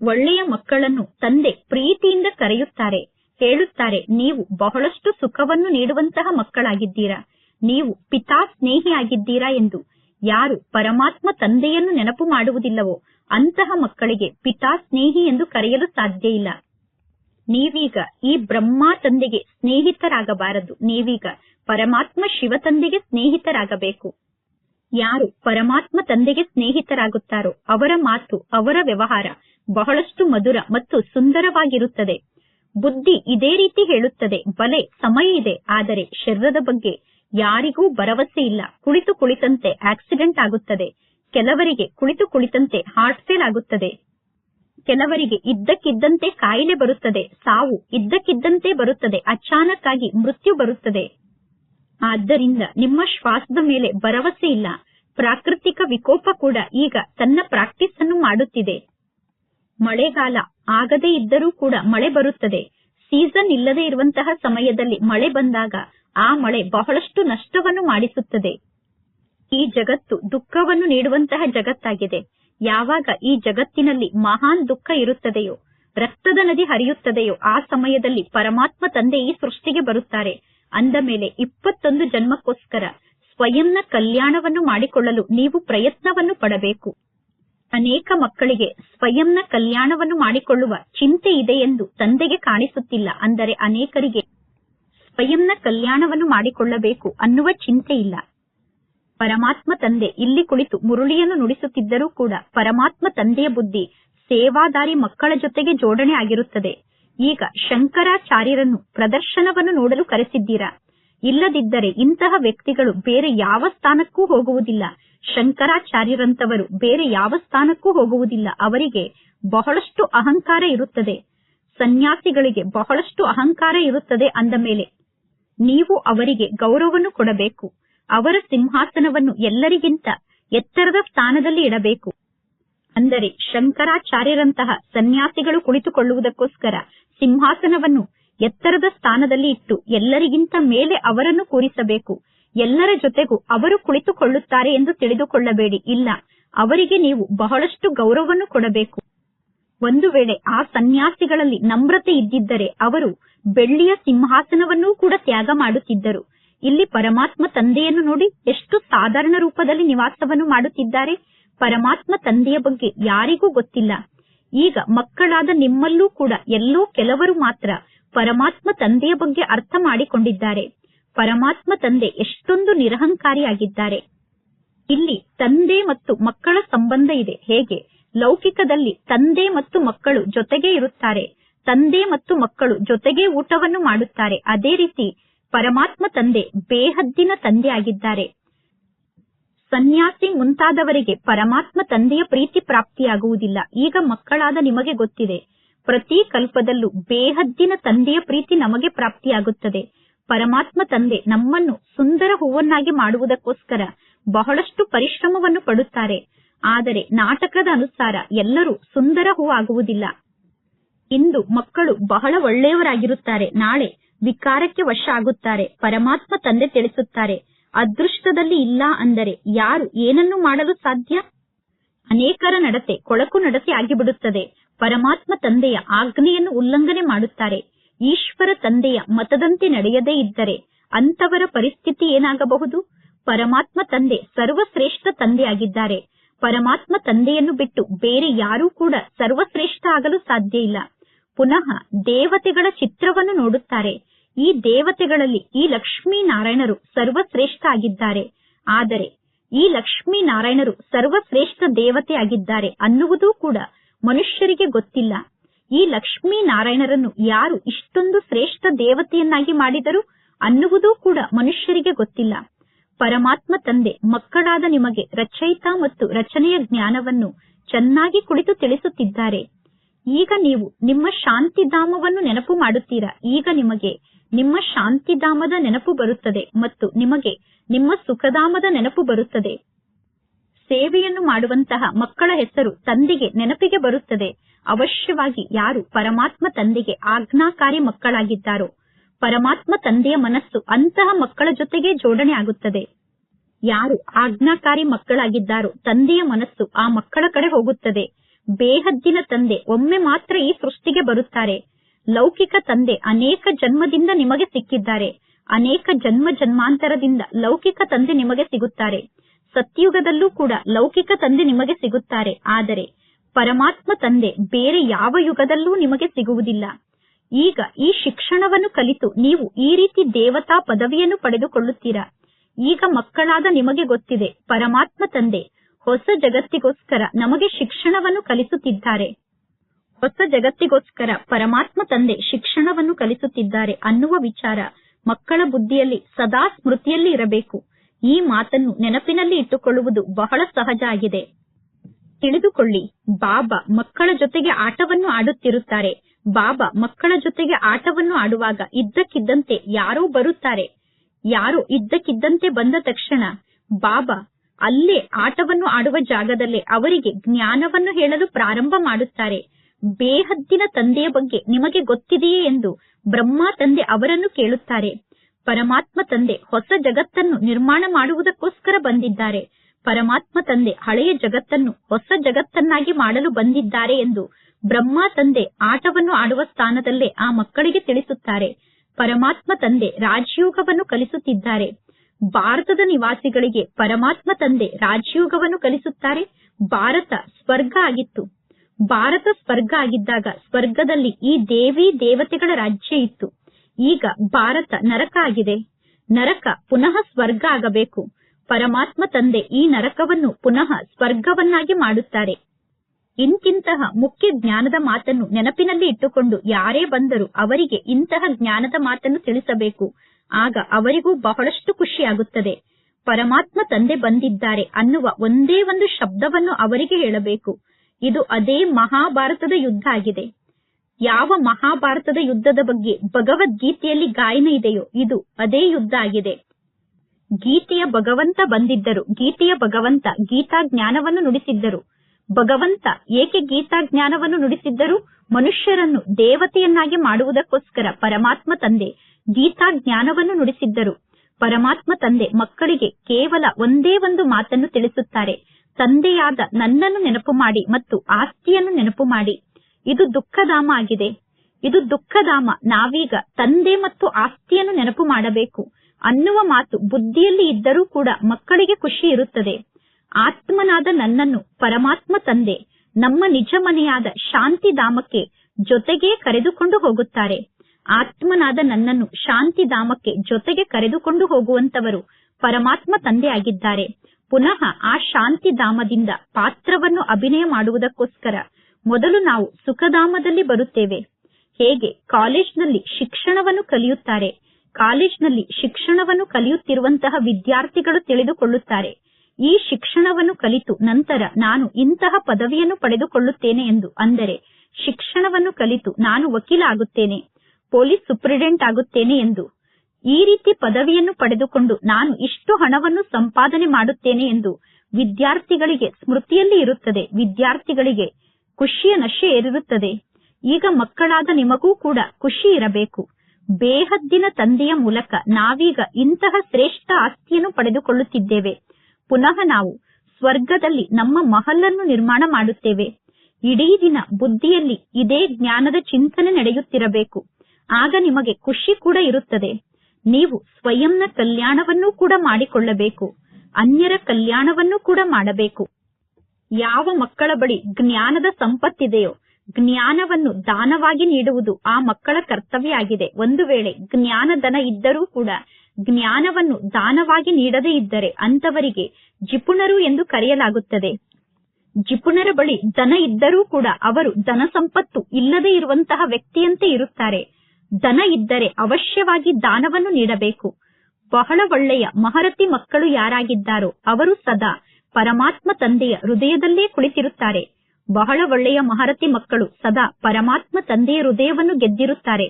ಒಳ್ಳೆಯ ಮಕ್ಕಳನ್ನು ತಂದೆ ಪ್ರೀತಿಯಿಂದ ಕರೆಯುತ್ತಾರೆ, ಹೇಳುತ್ತಾರೆ, ನೀವು ಬಹಳಷ್ಟು ಸುಖವನ್ನು ನೀಡುವಂತಹ ಮಕ್ಕಳಾಗಿದ್ದೀರಾ, ನೀವು ಪಿತಾ ಸ್ನೇಹಿಯಾಗಿದ್ದೀರಾ ಎಂದು. ಯಾರು ಪರಮಾತ್ಮ ತಂದೆಯನ್ನು ನೆನಪು ಮಾಡುವುದಿಲ್ಲವೋ ಅಂತಹ ಮಕ್ಕಳಿಗೆ ಪಿತಾ ಸ್ನೇಹಿ ಎಂದು ಕರೆಯಲು ಸಾಧ್ಯ ಇಲ್ಲ. ನೀವೀಗ ಈ ಬ್ರಹ್ಮ ತಂದೆಗೆ ಸ್ನೇಹಿತರಾಗಬಾರದು. ನೀವೀಗ ಪರಮಾತ್ಮ ಶಿವ ತಂದೆಗೆ ಸ್ನೇಹಿತರಾಗಬೇಕು. ಯಾರು ಪರಮಾತ್ಮ ತಂದೆಗೆ ಸ್ನೇಹಿತರಾಗುತ್ತಾರೋ ಅವರ ಮಾತು, ಅವರ ವ್ಯವಹಾರ ಬಹಳಷ್ಟು ಮಧುರ ಮತ್ತು ಸುಂದರವಾಗಿರುತ್ತದೆ. ಬುದ್ಧಿ ಇದೇ ರೀತಿ ಹೇಳುತ್ತದೆ, ಬಲೆ ಸಮಯ ಇದೆ, ಆದರೆ ಶರೀರದ ಬಗ್ಗೆ ಯಾರಿಗೂ ಭರವಸೆ ಇಲ್ಲ. ಕುಳಿತು ಕುಳಿತಂತೆ ಆಕ್ಸಿಡೆಂಟ್ ಆಗುತ್ತದೆ. ಕೆಲವರಿಗೆ ಕುಳಿತು ಕುಳಿತಂತೆ ಹಾರ್ಟ್ ಫೇಲ್ ಆಗುತ್ತದೆ. ಕೆಲವರಿಗೆ ಇದ್ದಕ್ಕಿದ್ದಂತೆ ಕಾಯಿಲೆ ಬರುತ್ತದೆ, ಸಾವು ಇದ್ದಕ್ಕಿದ್ದಂತೆ ಬರುತ್ತದೆ, ಅಚಾನಕ್ಕಾಗಿ ಮೃತ್ಯು ಬರುತ್ತದೆ. ಆದ್ದರಿಂದ ನಿಮ್ಮ ಶ್ವಾಸದ ಮೇಲೆ ಭರವಸೆ ಇಲ್ಲ. ಪ್ರಾಕೃತಿಕ ವಿಕೋಪ ಕೂಡ ಈಗ ತನ್ನ ಪ್ರಾಕ್ಟೀಸ್ ಅನ್ನು ಮಾಡುತ್ತಿದೆ. ಮಳೆಗಾಲ ಆಗದೇ ಇದ್ದರೂ ಕೂಡ ಮಳೆ ಬರುತ್ತದೆ. ಸೀಸನ್ ಇಲ್ಲದೆ ಇರುವಂತಹ ಸಮಯದಲ್ಲಿ ಮಳೆ ಬಂದಾಗ ಆ ಮಳೆ ಬಹಳಷ್ಟು ನಷ್ಟವನ್ನು ಮಾಡಿಸುತ್ತದೆ. ಈ ಜಗತ್ತು ದುಃಖವನ್ನು ನೀಡುವಂತಹ ಜಗತ್ತಾಗಿದೆ. ಯಾವಾಗ ಈ ಜಗತ್ತಿನಲ್ಲಿ ಮಹಾನ್ ದುಃಖ ಇರುತ್ತದೆಯೋ, ರಕ್ತದ ನದಿ ಹರಿಯುತ್ತದೆಯೋ, ಆ ಸಮಯದಲ್ಲಿ ಪರಮಾತ್ಮ ತಂದೆ ಈ ಸೃಷ್ಟಿಗೆ ಬರುತ್ತಾರೆ. ಅಂದ ಮೇಲೆ ಇಪ್ಪತ್ತೊಂದು ಜನ್ಮಕ್ಕೋಸ್ಕರ ಸ್ವಯಂನ ಕಲ್ಯಾಣವನ್ನು ಮಾಡಿಕೊಳ್ಳಲು ನೀವು ಪ್ರಯತ್ನವನ್ನು ಪಡಬೇಕು. ಅನೇಕ ಮಕ್ಕಳಿಗೆ ಸ್ವಯಂನ ಕಲ್ಯಾಣವನ್ನು ಮಾಡಿಕೊಳ್ಳುವ ಚಿಂತೆ ಇದೆ ಎಂದು ತಂದೆಗೆ ಕಾಣಿಸುತ್ತಿಲ್ಲ. ಅಂದರೆ ಅನೇಕರಿಗೆ ಸ್ವಯಂನ ಕಲ್ಯಾಣವನ್ನು ಮಾಡಿಕೊಳ್ಳಬೇಕು ಅನ್ನುವ ಚಿಂತೆ ಇಲ್ಲ. ಪರಮಾತ್ಮ ತಂದೆ ಇಲ್ಲಿ ಕುಳಿತು ಮುರುಳಿಯನ್ನು ನುಡಿಸುತ್ತಿದ್ದರೂ ಕೂಡ ಪರಮಾತ್ಮ ತಂದೆಯ ಬುದ್ಧಿ ಸೇವಾದಾರಿ ಮಕ್ಕಳ ಜೊತೆಗೆ ಜೋಡಣೆ ಆಗಿರುತ್ತದೆ. ಈಗ ಶಂಕರಾಚಾರ್ಯರನ್ನು ಪ್ರದರ್ಶನವನ್ನು ನೋಡಲು ಕರೆಸಿದ್ದೀರಾ? ಇಲ್ಲದಿದ್ದರೆ ಇಂತಹ ವ್ಯಕ್ತಿಗಳು ಬೇರೆ ಯಾವ ಸ್ಥಾನಕ್ಕೂ ಹೋಗುವುದಿಲ್ಲ. ಶಂಕರಾಚಾರ್ಯರಂತವರು ಬೇರೆ ಯಾವ ಸ್ಥಾನಕ್ಕೂ ಹೋಗುವುದಿಲ್ಲ. ಅವರಿಗೆ ಬಹಳಷ್ಟು ಅಹಂಕಾರ ಇರುತ್ತದೆ. ಸನ್ಯಾಸಿಗಳಿಗೆ ಬಹಳಷ್ಟು ಅಹಂಕಾರ ಇರುತ್ತದೆ ಅಂದ ಮೇಲೆ, ನೀವು ಅವರಿಗೆ ಗೌರವವನ್ನು ಕೊಡಬೇಕು. ಅವರ ಸಿಂಹಾಸನವನ್ನು ಎಲ್ಲರಿಗಿಂತ ಎತ್ತರದ ಸ್ಥಾನದಲ್ಲಿ ಇಡಬೇಕು. ಅಂದರೆ ಶಂಕರಾಚಾರ್ಯರಂತಹ ಸನ್ಯಾಸಿಗಳು ಕುಳಿತುಕೊಳ್ಳುವುದಕ್ಕೋಸ್ಕರ ಸಿಂಹಾಸನವನ್ನು ಎತ್ತರದ ಸ್ಥಾನದಲ್ಲಿ ಇಟ್ಟು ಎಲ್ಲರಿಗಿಂತ ಮೇಲೆ ಅವರನ್ನು ಕೂರಿಸಬೇಕು. ಎಲ್ಲರ ಜೊತೆಗೂ ಅವರು ಕುಳಿತುಕೊಳ್ಳುತ್ತಾರೆ ಎಂದು ತಿಳಿದುಕೊಳ್ಳಬೇಡಿ. ಇಲ್ಲ, ಅವರಿಗೆ ನೀವು ಬಹಳಷ್ಟು ಗೌರವವನ್ನು ಕೊಡಬೇಕು. ಒಂದು ವೇಳೆ ಆ ಸನ್ಯಾಸಿಗಳಲ್ಲಿ ನಮ್ರತೆ ಇದ್ದಿದ್ದರೆ ಅವರು ಬೆಳ್ಳಿಯ ಸಿಂಹಾಸನವನ್ನೂ ಕೂಡ ತ್ಯಾಗ ಮಾಡುತ್ತಿದ್ದರು. ಇಲ್ಲಿ ಪರಮಾತ್ಮ ತಂದೆಯನ್ನು ನೋಡಿ ಎಷ್ಟು ಸಾಧಾರಣ ರೂಪದಲ್ಲಿ ನಿವಾಸವನ್ನು ಮಾಡುತ್ತಿದ್ದಾರೆ. ಪರಮಾತ್ಮ ತಂದೆಯ ಬಗ್ಗೆ ಯಾರಿಗೂ ಗೊತ್ತಿಲ್ಲ. ಈಗ ಮಕ್ಕಳಾದ ನಿಮ್ಮಲ್ಲೂ ಕೂಡ ಎಲ್ಲೋ ಕೆಲವರು ಮಾತ್ರ ಪರಮಾತ್ಮ ತಂದೆಯ ಬಗ್ಗೆ ಅರ್ಥ ಮಾಡಿಕೊಂಡಿದ್ದಾರೆ. ಪರಮಾತ್ಮ ತಂದೆ ಎಷ್ಟೊಂದು ನಿರಹಂಕಾರಿಯಾಗಿದ್ದಾರೆ. ಇಲ್ಲಿ ತಂದೆ ಮತ್ತು ಮಕ್ಕಳ ಸಂಬಂಧ ಇದೆ. ಹೇಗೆ? ಲೌಕಿಕದಲ್ಲಿ ತಂದೆ ಮತ್ತು ಮಕ್ಕಳು ಜೊತೆಗೆ ಇರುತ್ತಾರೆ. ತಂದೆ ಮತ್ತು ಮಕ್ಕಳು ಜೊತೆಗೆ ಊಟವನ್ನು ಮಾಡುತ್ತಾರೆ. ಅದೇ ರೀತಿ ಪರಮಾತ್ಮ ತಂದೆ, ಬೇಹದ್ದಿನ ತಂದೆ ಆಗಿದ್ದಾರೆ ಸನ್ಯಾಸಿ ಮುಂತಾದವರಿಗೆ ಪರಮಾತ್ಮ ತಂದೆಯ ಪ್ರೀತಿ ಪ್ರಾಪ್ತಿಯಾಗುವುದಿಲ್ಲ. ಈಗ ಮಕ್ಕಳಾದ ನಿಮಗೆ ಗೊತ್ತಿದೆ. ಪ್ರತಿ ಕಲ್ಪದಲ್ಲೂ ಬೇಹದ್ದಿನ ತಂದೆಯ ಪ್ರೀತಿ ನಮಗೆ ಪ್ರಾಪ್ತಿಯಾಗುತ್ತದೆ. ಪರಮಾತ್ಮ ತಂದೆ ನಮ್ಮನ್ನು ಸುಂದರ ಹೂವನ್ನಾಗಿ ಮಾಡುವುದಕ್ಕೋಸ್ಕರ ಬಹಳಷ್ಟು ಪರಿಶ್ರಮವನ್ನು ಪಡುತ್ತಾರೆ. ಆದರೆ ನಾಟಕದ ಅನುಸಾರ ಎಲ್ಲರೂ ಸುಂದರ ಹೂ ಆಗುವುದಿಲ್ಲ ಇಂದು ಮಕ್ಕಳು ಬಹಳ ಒಳ್ಳೆಯವರಾಗಿರುತ್ತಾರೆ. ನಾಳೆ ವಿಕಾರಕ್ಕೆ ವಶ ಆಗುತ್ತಾರೆ ಪರಮಾತ್ಮ ತಂದೆ ತಿಳಿಸುತ್ತಾರೆ. ಅದೃಷ್ಟದಲ್ಲಿ ಇಲ್ಲ ಅಂದರೆ ಯಾರು ಏನನ್ನು ಮಾಡಲು ಸಾಧ್ಯ? ಅನೇಕರ ನಡತೆ ಕೊಳಕು ನಡತೆ ಆಗಿಬಿಡುತ್ತದೆ. ಪರಮಾತ್ಮ ತಂದೆಯ ಆಜ್ಞೆಯನ್ನು ಉಲ್ಲಂಘನೆ ಮಾಡುತ್ತಾರೆ. ಈಶ್ವರ ತಂದೆಯ ಮತದಂತೆ ನಡೆಯದೇ ಇದ್ದರೆ ಅಂತವರ ಪರಿಸ್ಥಿತಿ ಏನಾಗಬಹುದು? ಪರಮಾತ್ಮ ತಂದೆ ಸರ್ವಶ್ರೇಷ್ಠ ತಂದೆಯಾಗಿದ್ದಾರೆ. ಪರಮಾತ್ಮ ತಂದೆಯನ್ನು ಬಿಟ್ಟು ಬೇರೆ ಯಾರೂ ಕೂಡ ಸರ್ವಶ್ರೇಷ್ಠ ಆಗಲು ಸಾಧ್ಯ ಇಲ್ಲ. ಪುನಃ ದೇವತೆಗಳ ಚಿತ್ರವನ್ನು ನೋಡುತ್ತಾರೆ. ಈ ದೇವತೆಗಳಲ್ಲಿ ಈ ಲಕ್ಷ್ಮೀ ನಾರಾಯಣರು ಸರ್ವಶ್ರೇಷ್ಠ ಆಗಿದ್ದಾರೆ ಆದರೆ ಈ ಲಕ್ಷ್ಮೀ ನಾರಾಯಣರು ಸರ್ವಶ್ರೇಷ್ಠ ದೇವತೆ ಆಗಿದ್ದಾರೆ ಅನ್ನುವುದೂ ಕೂಡ ಮನುಷ್ಯರಿಗೆ ಗೊತ್ತಿಲ್ಲ. ಈ ಲಕ್ಷ್ಮೀ ನಾರಾಯಣರನ್ನು ಯಾರು ಇಷ್ಟೊಂದು ಶ್ರೇಷ್ಠ ದೇವತೆಯನ್ನಾಗಿ ಮಾಡಿದರು ಅನ್ನುವುದೂ ಕೂಡ ಮನುಷ್ಯರಿಗೆ ಗೊತ್ತಿಲ್ಲ. ಪರಮಾತ್ಮ ತಂದೆ ಮಕ್ಕಳಾದ ನಿಮಗೆ ರಚಯಿತ ಮತ್ತು ರಚನೆಯ ಜ್ಞಾನವನ್ನು ಚೆನ್ನಾಗಿ ಕುಳಿತು ತಿಳಿಸುತ್ತಿದ್ದಾರೆ. ಈಗ ನೀವು ನಿಮ್ಮ ಶಾಂತಿಧಾಮವನ್ನು ನೆನಪು ಮಾಡುತ್ತೀರಾ? ಈಗ ನಿಮಗೆ ನಿಮ್ಮ ಶಾಂತಿಧಾಮದ ನೆನಪು ಬರುತ್ತದೆ ಮತ್ತು ನಿಮಗೆ ನಿಮ್ಮ ಸುಖಧಾಮದ ನೆನಪು ಬರುತ್ತದೆ. ಸೇವೆಯನ್ನು ಮಾಡುವಂತಹ ಮಕ್ಕಳ ಹೆಸರು ತಂದೆಗೆ ನೆನಪಿಗೆ ಬರುತ್ತದೆ. ಅವಶ್ಯವಾಗಿ ಯಾರು ಪರಮಾತ್ಮ ತಂದೆಗೆ ಆಜ್ಞಾಕಾರಿ ಮಕ್ಕಳಾಗಿದ್ದಾರೋ, ಪರಮಾತ್ಮ ತಂದೆಯ ಮನಸ್ಸು ಅಂತಹ ಮಕ್ಕಳ ಜೊತೆಗೆ ಜೋಡಣೆ ಆಗುತ್ತದೆ. ಯಾರು ಆಜ್ಞಾಕಾರಿ ಮಕ್ಕಳಾಗಿದ್ದಾರೋ ತಂದೆಯ ಮನಸ್ಸು ಆ ಮಕ್ಕಳ ಕಡೆ ಹೋಗುತ್ತದೆ. ಬೇಹದ್ದಿನ ತಂದೆ. ಒಮ್ಮೆ ಮಾತ್ರ ಈ ಸೃಷ್ಟಿಗೆ ಬರುತ್ತಾರೆ. ಲೌಕಿಕ ತಂದೆ ಅನೇಕ ಜನ್ಮದಿಂದ ನಿಮಗೆ ಸಿಕ್ಕಿದ್ದಾರೆ. ಅನೇಕ ಜನ್ಮ ಜನ್ಮಾಂತರದಿಂದ ಲೌಕಿಕ ತಂದೆ ನಿಮಗೆ ಸಿಗುತ್ತಾರೆ. ಸತ್ಯುಗದಲ್ಲೂ ಕೂಡ ಲೌಕಿಕ ತಂದೆ ನಿಮಗೆ ಸಿಗುತ್ತಾರೆ. ಆದರೆ ಪರಮಾತ್ಮ ತಂದೆ ಬೇರೆ ಯಾವ ಯುಗದಲ್ಲೂ ನಿಮಗೆ ಸಿಗುವುದಿಲ್ಲ. ಈಗ ಈ ಶಿಕ್ಷಣವನ್ನು ಕಲಿತು ನೀವು ಈ ರೀತಿ ದೇವತಾ ಪದವಿಯನ್ನು ಪಡೆದುಕೊಳ್ಳುತ್ತೀರಾ? ಈಗ ಮಕ್ಕಳಾದ ನಿಮಗೆ ಗೊತ್ತಿದೆ, ಪರಮಾತ್ಮ ತಂದೆ ಹೊಸ ಜಗತ್ತಿಗೋಸ್ಕರ ನಮಗೆ ಶಿಕ್ಷಣವನ್ನು ಕಲಿಸುತ್ತಿದ್ದಾರೆ. ಹೊಸ ಜಗತ್ತಿಗೋಸ್ಕರ ಪರಮಾತ್ಮ ತಂದೆ ಶಿಕ್ಷಣವನ್ನು ಕಲಿಸುತ್ತಿದ್ದಾರೆ ಅನ್ನುವ ವಿಚಾರ ಮಕ್ಕಳ ಬುದ್ಧಿಯಲ್ಲಿ ಸದಾ ಸ್ಮೃತಿಯಲ್ಲಿ ಇರಬೇಕು. ಈ ಮಾತನ್ನು ನೆನಪಿನಲ್ಲಿ ಇಟ್ಟುಕೊಳ್ಳುವುದು ಬಹಳ ಸಹಜ ಆಗಿದೆ. ತಿಳಿದುಕೊಳ್ಳಿ, ಬಾಬಾ ಮಕ್ಕಳ ಜೊತೆಗೆ ಆಟವನ್ನು ಆಡುತ್ತಿರುತ್ತಾರೆ. ಬಾಬಾ ಮಕ್ಕಳ ಜೊತೆಗೆ ಆಟವನ್ನು ಆಡುವಾಗ ಇದ್ದಕ್ಕಿದ್ದಂತೆ ಯಾರೋ ಬರುತ್ತಾರೆ. ಯಾರೋ ಇದ್ದಕ್ಕಿದ್ದಂತೆ ಬಂದ ತಕ್ಷಣ ಬಾಬಾ ಅಲ್ಲೇ ಆಟವನ್ನು ಆಡುವ ಜಾಗದಲ್ಲೇ ಅವರಿಗೆ ಜ್ಞಾನವನ್ನು ಹೇಳಲು ಪ್ರಾರಂಭ ಮಾಡುತ್ತಾರೆ. ಬೇಹದ್ದಿನ ತಂದೆಯ ಬಗ್ಗೆ ನಿಮಗೆ ಗೊತ್ತಿದೆಯೇ ಎಂದು ಬ್ರಹ್ಮ ತಂದೆ ಅವರನ್ನು ಕೇಳುತ್ತಾರೆ. ಪರಮಾತ್ಮ ತಂದೆ ಹೊಸ ಜಗತ್ತನ್ನು ನಿರ್ಮಾಣ ಮಾಡುವುದಕ್ಕೋಸ್ಕರ ಬಂದಿದ್ದಾರೆ. ಪರಮಾತ್ಮ ತಂದೆ ಹಳೆಯ ಜಗತ್ತನ್ನು ಹೊಸ ಜಗತ್ತನ್ನಾಗಿ ಮಾಡಲು ಬಂದಿದ್ದಾರೆ ಎಂದು ಬ್ರಹ್ಮ ತಂದೆ ಆಟವನ್ನು ಆಡುವ ಸ್ಥಾನದಲ್ಲೇ ಆ ಮಕ್ಕಳಿಗೆ ತಿಳಿಸುತ್ತಾರೆ. ಪರಮಾತ್ಮ ತಂದೆ ರಾಜಯೋಗವನ್ನು ಕಲಿಸುತ್ತಿದ್ದಾರೆ. ಭಾರತದ ನಿವಾಸಿಗಳಿಗೆ ಪರಮಾತ್ಮ ತಂದೆ ರಾಜಯೋಗವನ್ನು ಕಲಿಸುತ್ತಾರೆ. ಭಾರತ ಸ್ವರ್ಗ ಆಗಿತ್ತು. ಭಾರತ ಸ್ವರ್ಗ ಆಗಿದ್ದಾಗ ಸ್ವರ್ಗದಲ್ಲಿ ಈ ದೇವಿ ದೇವತೆಗಳ ರಾಜ್ಯ ಇತ್ತು. ಈಗ ಭಾರತ ನರಕ ಆಗಿದೆ. ನರಕ ಪುನಃ ಸ್ವರ್ಗ ಆಗಬೇಕು. ಪರಮಾತ್ಮ ತಂದೆ ಈ ನರಕವನ್ನು ಪುನಃ ಸ್ವರ್ಗವನ್ನಾಗಿ ಮಾಡುತ್ತಾರೆ. ಇಂತಿಂತಹ ಮುಖ್ಯ ಜ್ಞಾನದ ಮಾತನ್ನು ನೆನಪಿನಲ್ಲಿ ಇಟ್ಟುಕೊಂಡು ಯಾರೇ ಬಂದರೂ ಅವರಿಗೆ ಇಂತಹ ಜ್ಞಾನದ ಮಾತನ್ನು ತಿಳಿಸಬೇಕು. ಆಗ ಅವರಿಗೂ ಬಹಳಷ್ಟು ಖುಷಿಯಾಗುತ್ತದೆ. ಪರಮಾತ್ಮ ತಂದೆ ಬಂದಿದ್ದಾರೆ ಅನ್ನುವ ಒಂದೇ ಒಂದು ಶಬ್ದವನ್ನು ಅವರಿಗೆ ಹೇಳಬೇಕು. ಇದು ಅದೇ ಮಹಾಭಾರತದ ಯುದ್ಧ ಆಗಿದೆ. ಯಾವ ಮಹಾಭಾರತದ ಯುದ್ಧದ ಬಗ್ಗೆ ಭಗವದ್ಗೀತೆಯಲ್ಲಿ ಗಾಯನ ಇದೆಯೋ, ಇದು ಅದೇ ಯುದ್ಧ ಆಗಿದೆ. ಗೀತೆಯ ಭಗವಂತ ಬಂದಿದ್ದರು. ಗೀತೆಯ ಭಗವಂತ ಗೀತಾ ಜ್ಞಾನವನ್ನು ನುಡಿಸಿದ್ದರು. ಭಗವಂತ ಏಕೆ ಗೀತಾ ಜ್ಞಾನವನ್ನು ನುಡಿಸಿದ್ದರು? ಮನುಷ್ಯರನ್ನು ದೇವತೆಯನ್ನಾಗಿ ಮಾಡುವುದಕ್ಕೋಸ್ಕರ ಪರಮಾತ್ಮ ತಂದೆ ಗೀತಾ ಜ್ಞಾನವನ್ನು ನುಡಿಸಿದ್ದರು. ಪರಮಾತ್ಮ ತಂದೆ ಮಕ್ಕಳಿಗೆ ಕೇವಲ ಒಂದೇ ಒಂದು ಮಾತನ್ನು ತಿಳಿಸುತ್ತಾರೆ. ತಂದೆಯಾದ ನನ್ನನ್ನು ನೆನಪು ಮಾಡಿ ಮತ್ತು ಆಸ್ತಿಯನ್ನು ನೆನಪು ಮಾಡಿ. ಇದು ದುಃಖಧಾಮ ಆಗಿದೆ. ಇದು ದುಃಖಧಾಮ. ನಾವೀಗ ತಂದೆ ಮತ್ತು ಆಸ್ತಿಯನ್ನು ನೆನಪು ಮಾಡಬೇಕು. ಅನ್ನುವ ಮಾತು ಬುದ್ಧಿಯಲ್ಲಿ ಇದ್ದರೂ ಕೂಡ ಮಕ್ಕಳಿಗೆ ಖುಷಿ ಇರುತ್ತದೆ. ಆತ್ಮನಾದ ನನ್ನನ್ನು ಪರಮಾತ್ಮ ತಂದೆ ನಮ್ಮ ನಿಜ ಮನೆಯಾದ ಶಾಂತಿಧಾಮಕ್ಕೆ ಜೊತೆಗೇ ಕರೆದುಕೊಂಡು ಹೋಗುತ್ತಾರೆ. ಆತ್ಮನಾದ ನನ್ನನ್ನು ಶಾಂತಿಧಾಮಕ್ಕೆ ಜೊತೆಗೆ ಕರೆದುಕೊಂಡು ಹೋಗುವಂತವರು ಪರಮಾತ್ಮ ತಂದೆ ಆಗಿದ್ದಾರೆ ಪುನಃ ಆ ಶಾಂತಿಧಾಮದಿಂದ ಪಾತ್ರವನ್ನು ಅಭಿನಯ ಮಾಡುವುದಕ್ಕೋಸ್ಕರ ಮೊದಲು ನಾವು ಸುಖಧಾಮದಲ್ಲಿ ಬರುತ್ತೇವೆ. ಹೇಗೆ? ಕಾಲೇಜ್ನಲ್ಲಿ ಶಿಕ್ಷಣವನ್ನು ಕಲಿಯುತ್ತಾರೆ. ಕಾಲೇಜ್ನಲ್ಲಿ ಶಿಕ್ಷಣವನ್ನು ಕಲಿಯುತ್ತಿರುವಂತಹ ವಿದ್ಯಾರ್ಥಿಗಳು ತಿಳಿದುಕೊಳ್ಳುತ್ತಾರೆ. ಈ ಶಿಕ್ಷಣವನ್ನು ಕಲಿತು ನಂತರ ನಾನು ಇಂತಹ ಪದವಿಯನ್ನು ಪಡೆದುಕೊಳ್ಳುತ್ತೇನೆ ಎಂದು ಅಂದರೆ ಶಿಕ್ಷಣವನ್ನು ಕಲಿತು ನಾನು ವಕೀಲ ಆಗುತ್ತೇನೆ ಪೊಲೀಸ್ ಸೂಪರಿಡೆಂಟ್ ಆಗುತ್ತೇನೆ ಎಂದು. ಈ ರೀತಿ ಪದವಿಯನ್ನು ಪಡೆದುಕೊಂಡು ನಾನು ಇಷ್ಟು ಹಣವನ್ನು ಸಂಪಾದನೆ ಮಾಡುತ್ತೇನೆ ಎಂದು ವಿದ್ಯಾರ್ಥಿಗಳಿಗೆ ಸ್ಮೃತಿಯಲ್ಲಿ ಇರುತ್ತದೆ. ವಿದ್ಯಾರ್ಥಿಗಳಿಗೆ ಖುಷಿಯ ನಶೆ ಏರಿರುತ್ತದೆ ಈಗ ಮಕ್ಕಳಾದ ನಿಮಗೂ ಕೂಡ ಖುಷಿ ಇರಬೇಕು. ಬೇಹದ್ದಿನ ತಂದೆಯ ಮೂಲಕ ನಾವೀಗ ಇಂತಹ ಶ್ರೇಷ್ಠ ಆಸ್ತಿಯನ್ನು ಪಡೆದುಕೊಳ್ಳುತ್ತಿದ್ದೇವೆ. ಪುನಃ ನಾವು ಸ್ವರ್ಗದಲ್ಲಿ ನಮ್ಮ ಮಹಲನ್ನು ನಿರ್ಮಾಣ ಮಾಡುತ್ತೇವೆ. ಇಡೀ ದಿನ ಬುದ್ಧಿಯಲ್ಲಿ ಇದೇ ಜ್ಞಾನದ ಚಿಂತನೆ ನಡೆಯುತ್ತಿರಬೇಕು. ಆಗ ನಿಮಗೆ ಖುಷಿ ಕೂಡ ಇರುತ್ತದೆ. ನೀವು ಸ್ವಯಂನ ಕಲ್ಯಾಣವನ್ನೂ ಕೂಡ ಮಾಡಿಕೊಳ್ಳಬೇಕು. ಅನ್ಯರ ಕಲ್ಯಾಣವನ್ನೂ ಕೂಡ ಮಾಡಬೇಕು. ಯಾವ ಮಕ್ಕಳ ಬಳಿ ಜ್ಞಾನದ ಸಂಪತ್ತಿದೆಯೋ, ಜ್ಞಾನವನ್ನು ದಾನವಾಗಿ ನೀಡುವುದು ಆ ಮಕ್ಕಳ ಕರ್ತವ್ಯ ಆಗಿದೆ. ಒಂದು ವೇಳೆ ಜ್ಞಾನಧನ ಇದ್ದರೂ ಕೂಡ, ಜ್ಞಾನವನ್ನು ದಾನವಾಗಿ ನೀಡದೇ ಇದ್ದರೆ ಅಂತವರಿಗೆ ಜಿಪುಣರು ಎಂದು ಕರೆಯಲಾಗುತ್ತದೆ. ಜಿಪುಣರ ಬಳಿ ಧನ ಇದ್ದರೂ ಕೂಡ ಅವರು ಧನ ಸಂಪತ್ತು ಇಲ್ಲದೆ ಇರುವಂತಹ ವ್ಯಕ್ತಿಯಂತೆ ಇರುತ್ತಾರೆ. ಧನ ಇದ್ದರೆ ಅವಶ್ಯವಾಗಿ ದಾನವನ್ನು ನೀಡಬೇಕು. ಬಹಳ ಒಳ್ಳೆಯ ಮಹರತಿ ಮಕ್ಕಳು ಯಾರಾಗಿದ್ದಾರೋ ಅವರು ಸದಾ ಪರಮಾತ್ಮ ತಂದೆಯ ಹೃದಯದಲ್ಲೇ ಕುಳಿತಿರುತ್ತಾರೆ. ಬಹಳ ಒಳ್ಳೆಯ ಮಹರತಿ ಮಕ್ಕಳು ಸದಾ ಪರಮಾತ್ಮ ತಂದೆಯ ಹೃದಯವನ್ನು ಗೆದ್ದಿರುತ್ತಾರೆ.